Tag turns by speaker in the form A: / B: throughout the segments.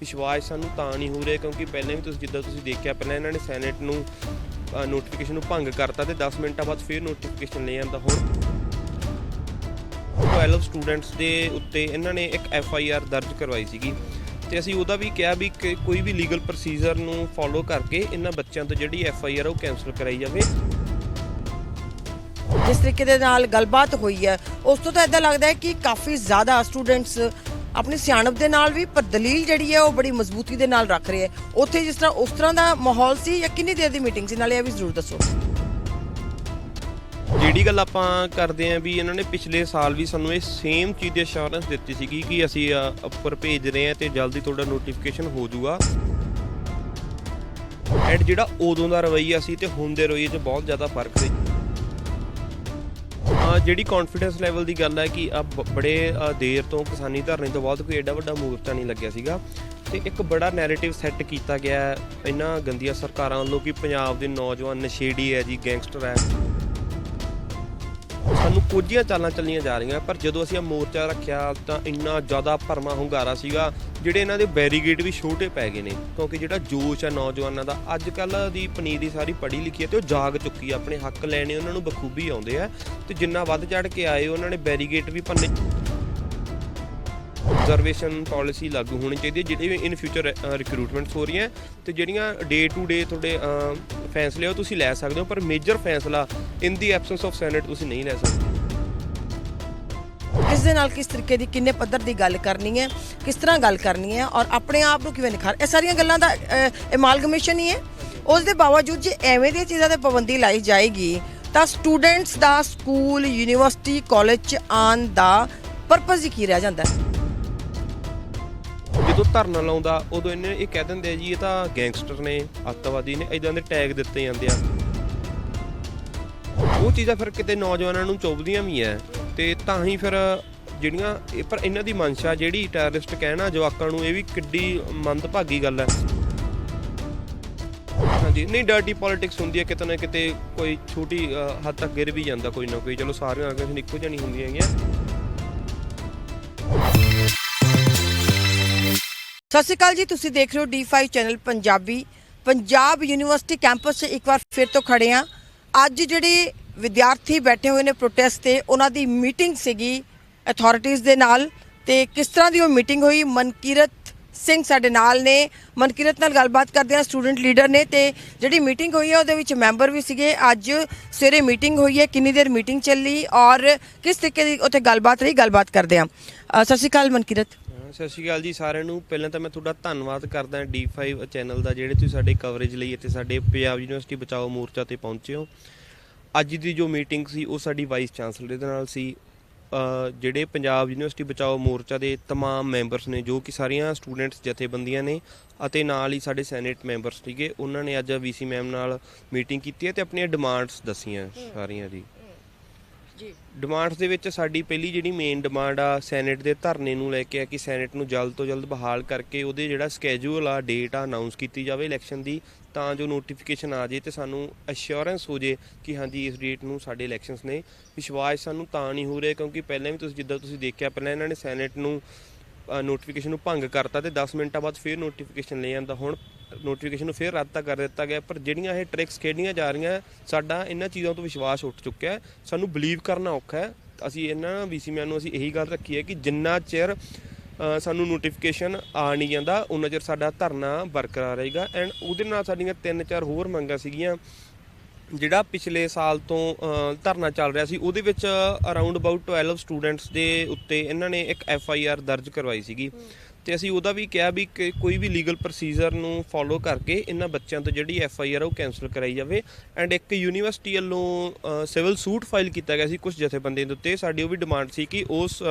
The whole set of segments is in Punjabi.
A: ਵਿਸ਼ਵਾਸ ਸਾਨੂੰ ਤਾਂ ਨਹੀਂ ਹੋ ਰਿਹਾ ਕਿਉਂਕਿ ਪਹਿਲਾਂ ਵੀ ਤੁਸੀਂ ਜਿੱਦਾਂ ਤੁਸੀਂ ਦੇਖਿਆ, ਪਹਿਲਾਂ ਇਹਨਾਂ ਨੇ ਸੈਨੇਟ ਨੂੰ ਨੋਟੀਫਿਕੇਸ਼ਨ ਨੂੰ ਭੰਗ ਕਰਤਾ ਤੇ 10 ਮਿੰਟਾਂ ਬਾਅਦ ਫਿਰ ਨੋਟੀਫਿਕੇਸ਼ਨ ਲੈ ਆਂਦਾ ਹੁਣ। 12 ਸਟੂਡੈਂਟਸ ਦੇ ਉੱਤੇ ਇਹਨਾਂ ਨੇ ਇੱਕ ਐਫ ਆਈ ਆਰ ਦਰਜ ਕਰਵਾਈ ਸੀਗੀ। ਤੇ ਅਸੀਂ ਉਹਦਾ ਵੀ ਕਿਹਾ ਵੀ ਕੋਈ ਵੀ ਲੀਗਲ ਪ੍ਰੋਸੀਜਰ ਨੂੰ ਫੋਲੋ ਕਰਕੇ ਇਹਨਾਂ ਬੱਚਿਆਂ ਤੋਂ ਜਿਹੜੀ ਐਫ ਆਈ ਆਰ ਉਹ ਕੈਨਸਲ ਕਰਾਈ ਜਾਵੇ।
B: ਜਿਸ ਤਰੀਕੇ ਦੇ ਨਾਲ ਗੱਲਬਾਤ ਹੋਈ ਹੈ, ਉਸ ਤੋਂ ਤਾਂ ਇਦਾਂ ਲੱਗਦਾ ਹੈ ਕਿ ਕਾਫੀ ਜ਼ਿਆਦਾ ਸਟੂਡੈਂਟਸ ਆਪਣੀ ਸਿਆਣਪ ਦੇ ਨਾਲ ਵੀ, ਪਰ ਦਲੀਲ ਜਿਹੜੀ ਹੈ ਉਹ ਬੜੀ ਮਜ਼ਬੂਤੀ ਦੇ ਨਾਲ ਰੱਖ ਰਹੇ ਹੈ। ਉੱਥੇ ਜਿਸ ਤਰ੍ਹਾਂ, ਉਸ ਤਰ੍ਹਾਂ ਦਾ ਮਾਹੌਲ ਸੀ ਜਾਂ ਕਿੰਨੀ ਦੇਰ ਦੀ ਮੀਟਿੰਗ ਸੀ? ਨਾਲੇ ਇਹ ਵੀ ਜ਼ਰੂਰ ਦੱਸੋ।
A: ਜਿਹੜੀ ਗੱਲ ਆਪਾਂ ਕਰਦੇ ਆਂ ਵੀ ਇਹਨਾਂ ਨੇ ਪਿਛਲੇ ਸਾਲ ਵੀ ਸਾਨੂੰ ਇਹ ਸੇਮ ਚੀਜ਼ ਦੀ ਅਸ਼ੋਰੈਂਸ ਦਿੱਤੀ ਸੀਗੀ ਕਿ ਅਸੀਂ ਉੱਪਰ ਭੇਜ ਰਹੇ ਹਾਂ ਤੇ ਜਲਦੀ ਤੁਹਾਡਾ ਨੋਟੀਫਿਕੇਸ਼ਨ ਹੋ ਜਾਊਗਾ। ਐਂਡ ਜਿਹੜਾ ਉਦੋਂ ਦਾ ਰਵਈਆ ਸੀ ਤੇ ਹੁਣ ਦੇ ਰਵੱਈਏ 'ਚ ਬਹੁਤ ਜ਼ਿਆਦਾ ਫ਼ਰਕ ਸੀ। ਜਿਹੜੀ ਕੌਨਫੀਡੈਂਸ ਲੈਵਲ ਦੀ ਗੱਲ ਹੈ ਕਿ ਆ ਬੜੇ ਦੇਰ ਤੋਂ ਕਿਸਾਨੀ ਧਰਨੇ ਤੋਂ ਬਾਅਦ ਕੋਈ ਐਡਾ ਵੱਡਾ ਮੋਰਚਾ ਨਹੀਂ ਲੱਗਿਆ ਸੀਗਾ। ਤੇ ਇੱਕ ਬੜਾ ਨੈਰੇਟਿਵ ਸੈੱਟ ਕੀਤਾ ਗਿਆ ਇਹਨਾਂ ਗੰਦੀਆਂ ਸਰਕਾਰਾਂ ਵੱਲੋਂ ਕਿ ਪੰਜਾਬ ਦੇ ਨੌਜਵਾਨ ਨਸ਼ੇੜੀ ਹੈ ਜੀ ਗੈਂਗਸਟਰ ਹੈ। ਸਾਨੂੰ ਕੁਝੀਆਂ ਚਾਲਾਂ ਚੱਲੀਆਂ ਜਾ ਰਹੀਆਂ, ਪਰ ਜਦੋਂ ਅਸੀਂ ਇਹ ਮੋਰਚਾ ਰੱਖਿਆ ਤਾਂ ਇੰਨਾ ਜ਼ਿਆਦਾ ਭਰਮਾ ਹੁੰਗਾਰਾ ਸੀਗਾ, ਜਿਹੜੇ ਇਹਨਾਂ ਦੇ ਬੈਰੀਗੇਟ ਵੀ ਛੋਟੇ ਪੈ ਗਏ ਨੇ, ਕਿਉਂਕਿ ਜਿਹੜਾ ਜੋਸ਼ ਹੈ ਨੌਜਵਾਨਾਂ ਦਾ ਅੱਜ ਕੱਲ ਦੀ ਪਨੀਰੀ ਸਾਰੀ ਪੜ੍ਹੀ ਲਿਖੀ ਹੈ ਤੇ ਉਹ ਜਾਗ ਚੁੱਕੀ ਆ, ਆਪਣੇ ਹੱਕ ਲੈਣੇ ਉਹਨਾਂ ਨੂੰ ਬਖੂਬੀ ਆਉਂਦੇ ਆ, ਤੇ ਜਿੰਨਾ ਵੱਧ ਚੜ ਕੇ ਆਏ, ਉਹਨਾਂ ਨੇ ਬੈਰੀਗੇਟ ਵੀ ਭੰਨੇ। ਰਿਜ਼ਰਵੇਸ਼ਨ ਪਾਲਿਸੀ ਲਾਗੂ ਹੋਣੀ ਚਾਹੀਦੀ ਹੈ, ਜਿਹੜੀ ਵੀ ਇਨ ਫਿਊਚਰ ਰਿਕਰੂਟਮੈਂਟਸ ਹੋ ਰਹੀਆਂ ਤੇ ਜਿਹੜੀਆਂ ਡੇ ਟੂ ਡੇ ਤੁਹਾਡੇ ਫੈਸਲੇ ਉਹ ਤੁਸੀਂ ਲੈ ਸਕਦੇ ਹੋ, ਪਰ ਮੇਜਰ ਫੈਸਲਾ in the absence of senate ਤੁਸੀਂ ਨਹੀਂ ਲੈ ਸਕਦੇ।
B: ਕਿਸ ਦੇ ਨਾਲ ਕਿਸ ਤਰੀਕੇ ਦੀ, ਕਿੰਨੇ ਪੱਧਰ ਦੀ ਗੱਲ ਕਰਨੀ ਹੈ, ਕਿਸ ਤਰ੍ਹਾਂ ਗੱਲ ਕਰਨੀ ਹੈ, ਔਰ ਆਪਣੇ ਆਪ ਨੂੰ ਕਿਵੇਂ ਨਿਖਾਰ ਇਹ ਸਾਰੀਆਂ ਗੱਲਾਂ ਦਾ ਐਮਾਲਗਮੇਸ਼ਨ ਹੀ ਹੈ। ਉਸ ਦੇ ਬਾਵਜੂਦ ਜੇ ਐਵੇਂ ਦੀਆਂ ਚੀਜ਼ਾਂ ਤੇ ਪਾਬੰਦੀ ਲਾਈ ਜਾਏਗੀ, ਤਾਂ ਸਟੂਡੈਂਟਸ ਦਾ ਸਕੂਲ ਯੂਨੀਵਰਸਿਟੀ ਕਾਲਜ ਚ ਆਉਣ ਦਾ ਪਰਪਸ ਹੀ ਕੀ ਰਹਿ ਜਾਂਦਾ ਹੈ?
A: ਜਦੋਂ ਧਰਨਾ ਲਾਉਂਦਾ, ਉਦੋਂ ਇਹਨੇ ਇਹ ਕਹਿ ਦਿੰਦੇ ਆ ਜੀ, ਇਹ ਤਾਂ ਗੈਂਗਸਟਰ ਨੇ, ਅੱਤਵਾਦੀ ਨੇ ਇਦਾਂ ਦੇ ਟੈਗ ਦਿੱਤੇ ਜਾਂਦੇ ਆ। ਉਹ ਚੀਜ਼ਾਂ ਫਿਰ ਕਿਤੇ ਨੌਜਵਾਨਾਂ ਨੂੰ ਚੁੱਭਦੀਆਂ ਵੀ ਐ, ਤੇ ਤਾਂ ਹੀ ਫਿਰ ਜਿਹੜੀਆਂ ਇਹ ਪਰ ਇਹਨਾਂ ਦੀ ਮਨਸ਼ਾ ਜਿਹੜੀ ਟੈਰਰਿਸਟ ਕਹਿਣਾ ਜਵਾਕਾਂ ਨੂੰ, ਇਹ ਵੀ ਕਿੱਡੀ ਮੰਦਭਾਗੀ ਗੱਲ ਹੈ ਹਾਂਜੀ, ਨਹੀਂ ਡਰਟੀ ਪੋਲਿਟਿਕਸ ਹੁੰਦੀ ਹੈ ਕਿਤੇ ਨਾ ਕਿਤੇ ਕੋਈ ਛੋਟੀ ਹੱਦ ਤੱਕ ਗਿਰ ਵੀ ਜਾਂਦਾ ਕੋਈ ਨਾ ਕੋਈ। ਚਲੋ, ਸਾਰੀਆਂ ਆਰਗੇਨਾਈਜੇਸ਼ਨ ਇੱਕੋ ਜਿਹੀ ਨਹੀਂ ਹੁੰਦੀਆਂ ਹੈਗੀਆਂ।
B: ਸਤਿ ਸ਼੍ਰੀ ਅਕਾਲ ਜੀ, ਤੁਸੀਂ ਦੇਖ ਰਹੇ ਹੋ D5 channel Punjabi. Punjab university campus 'ਚ ਇੱਕ ਵਾਰ ਫਿਰ ਤੋਂ ਖੜੇ ਆ ਅੱਜ ਜਿਹੜੇ ਵਿਦਿਆਰਥੀ ਬੈਠੇ ਹੋਏ ਨੇ ਪ੍ਰੋਟੈਸਟ ਤੇ, ਉਹਨਾਂ ਦੀ ਮੀਟਿੰਗ ਸੀਗੀ ਅਥਾਰਟੀਆਂ ਦੇ ਨਾਲ ਤੇ ਕਿਸ ਤਰ੍ਹਾਂ ਦੀ ਉਹ ਮੀਟਿੰਗ ਹੋਈ? ਮਨਕੀਰਤ ਸਿੰਘ ਸਾਡੇ ਨਾਲ ਨੇ। ਮਨਕੀਰਤ ਨਾਲ ਗੱਲਬਾਤ ਕਰਦੇ ਆ ਸਟੂਡੈਂਟ ਲੀਡਰ ਨੇ ਤੇ ਜਿਹੜੀ ਮੀਟਿੰਗ ਹੋਈ ਹੈ, ਉਹਦੇ ਵਿੱਚ ਮੈਂਬਰ ਵੀ ਸੀਗੇ। ਅੱਜ ਸਵੇਰੇ ਮੀਟਿੰਗ ਹੋਈ ਹੈ, ਕਿੰਨੀ ਦੇਰ ਮੀਟਿੰਗ ਚੱਲੀ ਔਰ ਕਿਸ ਤਰੀਕੇ ਦੀ ਉੱਥੇ ਗੱਲਬਾਤ ਰਹੀ? ਗੱਲਬਾਤ ਕਰਦੇ ਆ ਸਤਿ ਸ਼੍ਰੀ ਅਕਾਲ ਮਨਕੀਰਤ।
A: ਸਤਿ ਸ਼੍ਰੀ ਅਕਾਲ ਜੀ ਸਾਰਿਆਂ ਨੂੰ ਪਹਿਲਾਂ ਤਾਂ ਮੈਂ ਤੁਹਾਡਾ ਧੰਨਵਾਦ ਕਰਦਾ D5 ਚੈਨਲ ਦਾ ਜਿਹੜੇ ਤੁਸੀਂ ਸਾਡੇ ਕਵਰੇਜ ਲਈ ਇੱਥੇ ਸਾਡੇ ਪੰਜਾਬ ਯੂਨੀਵਰਸਿਟੀ ਬਚਾਓ ਮੋਰਚਾ ਤੇ ਪਹੁੰਚੇ ਹੋ ਅੱਜ ਦੀ ਜੋ ਮੀਟਿੰਗ ਸੀ ਉਹ ਸਾਡੀ ਵਾਈਸ ਚਾਂਸਲਰ ਦੇ ਨਾਲ ਸੀ ਅ, ਜਿਹੜੇ ਪੰਜਾਬ ਯੂਨੀਵਰਸਿਟੀ ਬਚਾਓ ਮੋਰਚਾ ਦੇ तमाम ਮੈਂਬਰਸ ਨੇ ਜੋ ਕਿ ਸਾਰੀਆਂ ਸਟੂਡੈਂਟਸ ਜਥੇਬੰਦੀਆਂ ਨੇ ਅਤੇ ਨਾਲ ਹੀ ਸਾਡੇ ਸੈਨੇਟ ਮੈਂਬਰਸ ਸੀਗੇ ਉਹਨਾਂ ਨੇ ਅੱਜ ਵੀਸੀ ਮੈਮ ਨਾਲ ਮੀਟਿੰਗ ਕੀਤੀ ਹੈ ਤੇ ਆਪਣੀਆਂ ਡਿਮਾਂਡਸ ਦੱਸੀਆਂ ਸਾਰੀਆਂ ਜੀ
B: ਜੀ।
A: ਡਿਮਾਂਡਸ ਦੇ ਵਿੱਚ ਸਾਡੀ ਪਹਿਲੀ ਜਿਹੜੀ ਮੇਨ ਡਿਮਾਂਡ ਆ ਸੈਨੇਟ ਦੇ ਧਰਨੇ ਨੂੰ ਲੈ ਕੇ ਆ ਕਿ ਸੈਨੇਟ ਨੂੰ ਜਲਦ ਤੋਂ ਜਲਦ ਬਹਾਲ ਕਰਕੇ ਉਹਦੇ ਜਿਹੜਾ ਸਕੇਜੂਲ ਆ ਡੇਟ ਆ ਅਨਾਉਂਸ ਕੀਤੀ ਜਾਵੇ ਇਲੈਕਸ਼ਨ ਦੀ, ਤਾਂ ਜੋ ਨੋਟੀਫਿਕੇਸ਼ਨ ਆ ਜੇ ਤੇ ਸਾਨੂੰ ਅਸ਼ੋਰੈਂਸ ਹੋ ਜੇ ਕਿ ਹਾਂਜੀ ਇਸ ਡੇਟ ਨੂੰ ਸਾਡੇ ਇਲੈਕਸ਼ਨਸ ਨੇ। ਵਿਸ਼ਵਾਸ ਸਾਨੂੰ ਤਾਂ ਨਹੀਂ ਹੋ ਰਿਹਾ ਕਿਉਂਕਿ ਪਹਿਲਾਂ ਵੀ ਤੁਸੀਂ ਜਿੱਦਾਂ ਤੁਸੀਂ ਦੇਖਿਆ, ਪਹਿਲਾਂ ਇਹਨਾਂ ਨੇ ਸੈਨੇਟ ਨੂੰ ਨੋਟੀਫਿਕੇਸ਼ਨ ਨੂੰ ਭੰਗ ਕਰਤਾ ਤੇ 10 ਮਿੰਟਾਂ ਬਾਅਦ ਫਿਰ ਨੋਟੀਫਿਕੇਸ਼ਨ ਲੈ ਜਾਂਦਾ ਹੁਣ ਨੋਟੀਫਿਕੇਸ਼ਨ ਨੂੰ ਫਿਰ ਰੱਦ ਤਾਂ ਕਰ ਦਿੱਤਾ ਗਿਆ, ਪਰ ਜਿਹੜੀਆਂ ਇਹ ਟ੍ਰਿਕਸ ਖੇਡੀਆਂ ਜਾ ਰਹੀਆਂ, ਸਾਡਾ ਇਹਨਾਂ ਚੀਜ਼ਾਂ ਤੋਂ ਵਿਸ਼ਵਾਸ ਉੱਠ ਚੁੱਕਿਆ ਹੈ। ਸਾਨੂੰ ਬਲੀਵ ਕਰਨਾ ਔਖਾ ਹੈ। ਅਸੀਂ ਇਹਨਾਂ ਵੀਸੀ ਮੈਨ ਨੂੰ ਅਸੀਂ ਇਹੀ ਗੱਲ ਰੱਖੀ ਹੈ ਕਿ ਜਿੰਨਾ ਚਿਰ ਸਾਨੂੰ ਨੋਟੀਫਿਕੇਸ਼ਨ ਆ ਨਹੀਂ ਜਾਂਦਾ, ਉਨਾ ਚਿਰ ਸਾਡਾ ਧਰਨਾ ਬਰਕਰਾਰ ਰਹੇਗਾ। ਐਂਡ ਉਹਦੇ ਨਾਲ ਸਾਡੀਆਂ ਤਿੰਨ ਚਾਰ ਹੋਰ ਮੰਗਾਂ ਸੀਗੀਆਂ। ਜਿਹੜਾ ਪਿਛਲੇ ਸਾਲ ਤੋਂ ਧਰਨਾ ਚੱਲ ਰਿਹਾ ਸੀ, ਉਹਦੇ ਵਿੱਚ ਅਰਾਊਂਡ ਅਬਾਊਟ 12 ਸਟੂਡੈਂਟਸ ਦੇ ਉੱਤੇ ਇਹਨਾਂ ਨੇ ਇੱਕ ਐਫ ਆਈ ਆਰ ਦਰਜ ਕਰਵਾਈ ਸੀਗੀ। ਤੇ ਅਸੀਂ ਉਹਦਾ ਵੀ ਕਿਹਾ ਵੀ ਕਿ ਕੋਈ ਵੀ ਲੀਗਲ ਪ੍ਰੋਸੀਜਰ ਨੂੰ ਫੋਲੋ ਕਰਕੇ ਇਹਨਾਂ ਬੱਚਿਆਂ ਤੋਂ ਜਿਹੜੀ ਐਫ ਆਈ ਆਰ ਉਹ ਕੈਨਸਲ ਕਰਾਈ ਜਾਵੇ। ਐਂਡ ਇੱਕ ਯੂਨੀਵਰਸਿਟੀ ਵੱਲੋਂ ਸਿਵਲ ਸੂਟ ਫਾਈਲ ਕੀਤਾ ਗਿਆ ਸੀ ਕੁਝ ਜਥੇਬੰਦੀਆਂ ਦੇ ਉੱਤੇ। ਸਾਡੀ ਉਹ ਵੀ ਡਿਮਾਂਡ ਸੀ ਕਿ ਉਸ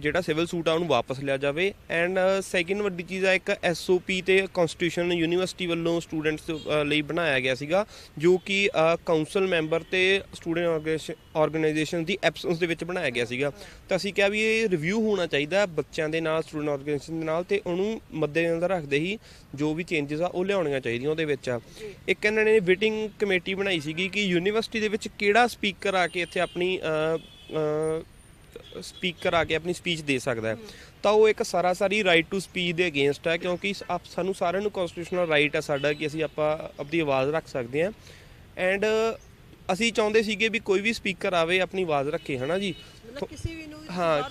A: ਜਿਹੜਾ ਸਿਵਲ ਸੂਟ ਆ ਉਹਨੂੰ ਵਾਪਸ ਲਿਆ ਜਾਵੇ। ਐਂਡ ਸੈਕਿੰਡ ਵੱਡੀ ਚੀਜ਼ ਆ, ਇੱਕ ਐੱਸ ਓ ਪੀ ਤੇ ਕਨਸਟੀਟਿਊਸ਼ਨ ਯੂਨੀਵਰਸਿਟੀ ਵੱਲੋਂ ਸਟੂਡੈਂਟਸ ਲਈ ਬਣਾਇਆ ਗਿਆ ਸੀਗਾ, ਜੋ ਕਿ ਕਾਉਂਸਲ ਮੈਂਬਰ ਤੇ ਸਟੂਡੈਂਟ ਆਰਗੇਨਾਈਜੇਸ਼ਨ ਦੀ ਐਬਸੈਂਸ ਦੇ ਵਿੱਚ ਬਣਾਇਆ ਗਿਆ ਸੀਗਾ। ਤਾਂ ਅਸੀਂ ਕਿਹਾ ਵੀ ਇਹ ਰਿਵਿਊ ਹੋਣਾ ਚਾਹੀਦਾ ਬੱਚਿਆਂ ਦੇ ਨਾਲ ਸਟੂਡੈਂਟ ਆਰਗੇਨਾਈਜੇਸ਼ਨ ਦੇ ਨਾਲ ਤੇ ਉਹਨੂੰ ਮੱਦੇਨਜ਼ਰ ਰੱਖਦੇ ਹੀ ਜੋ ਵੀ ਚੇਂਜਸ ਆ ਉਹ ਲਿਆਉਣੀਆਂ ਚਾਹੀਦੀਆਂ ਉਹਦੇ ਵਿੱਚ। ਇੱਕ ਇਹਨਾਂ ਨੇ ਮੀਟਿੰਗ ਕਮੇਟੀ ਬਣਾਈ ਸੀਗੀ ਕਿ ਯੂਨੀਵਰਸਿਟੀ ਦੇ ਵਿੱਚ ਕਿਹੜਾ ਸਪੀਕਰ ਆ ਕੇ ਇੱਥੇ ਆਪਣੀ ਸਪੀਕਰ ਆ ਕੇ ਆਪਣੀ ਸਪੀਚ ਦੇ ਸਕਦਾ ਹੈ। ਤਾਂ ਉਹ ਇੱਕ ਸਰਾਸਰੀ ਰਾਈਟ ਟੂ ਸਪੀਚ ਦੇ ਅਗੇਂਸਟ ਹੈ ਕਿਉਂਕਿ ਆਪ ਸਾਨੂੰ ਸਾਰਿਆਂ ਨੂੰ ਕਨਸਟੀਟਿਊਸ਼ਨਲ ਰਾਈਟ ਹੈ ਸਾਡਾ ਕਿ ਅਸੀਂ ਆਪਾਂ ਆਪਣੀ ਆਵਾਜ਼ ਰੱਖ ਸਕਦੇ ਹਾਂ। ਐਂਡ ਅਸੀਂ ਚਾਹੁੰਦੇ ਸੀਗੇ ਵੀ ਕੋਈ ਵੀ ਸਪੀਕਰ ਆਵੇ ਆਪਣੀ ਆਵਾਜ਼ ਰੱਖੇ ਹਨਾ ਜੀ?
B: ਮਤਲਬ ਕਿਸੇ ਵੀ ਨੂੰ
A: ਹਾਂ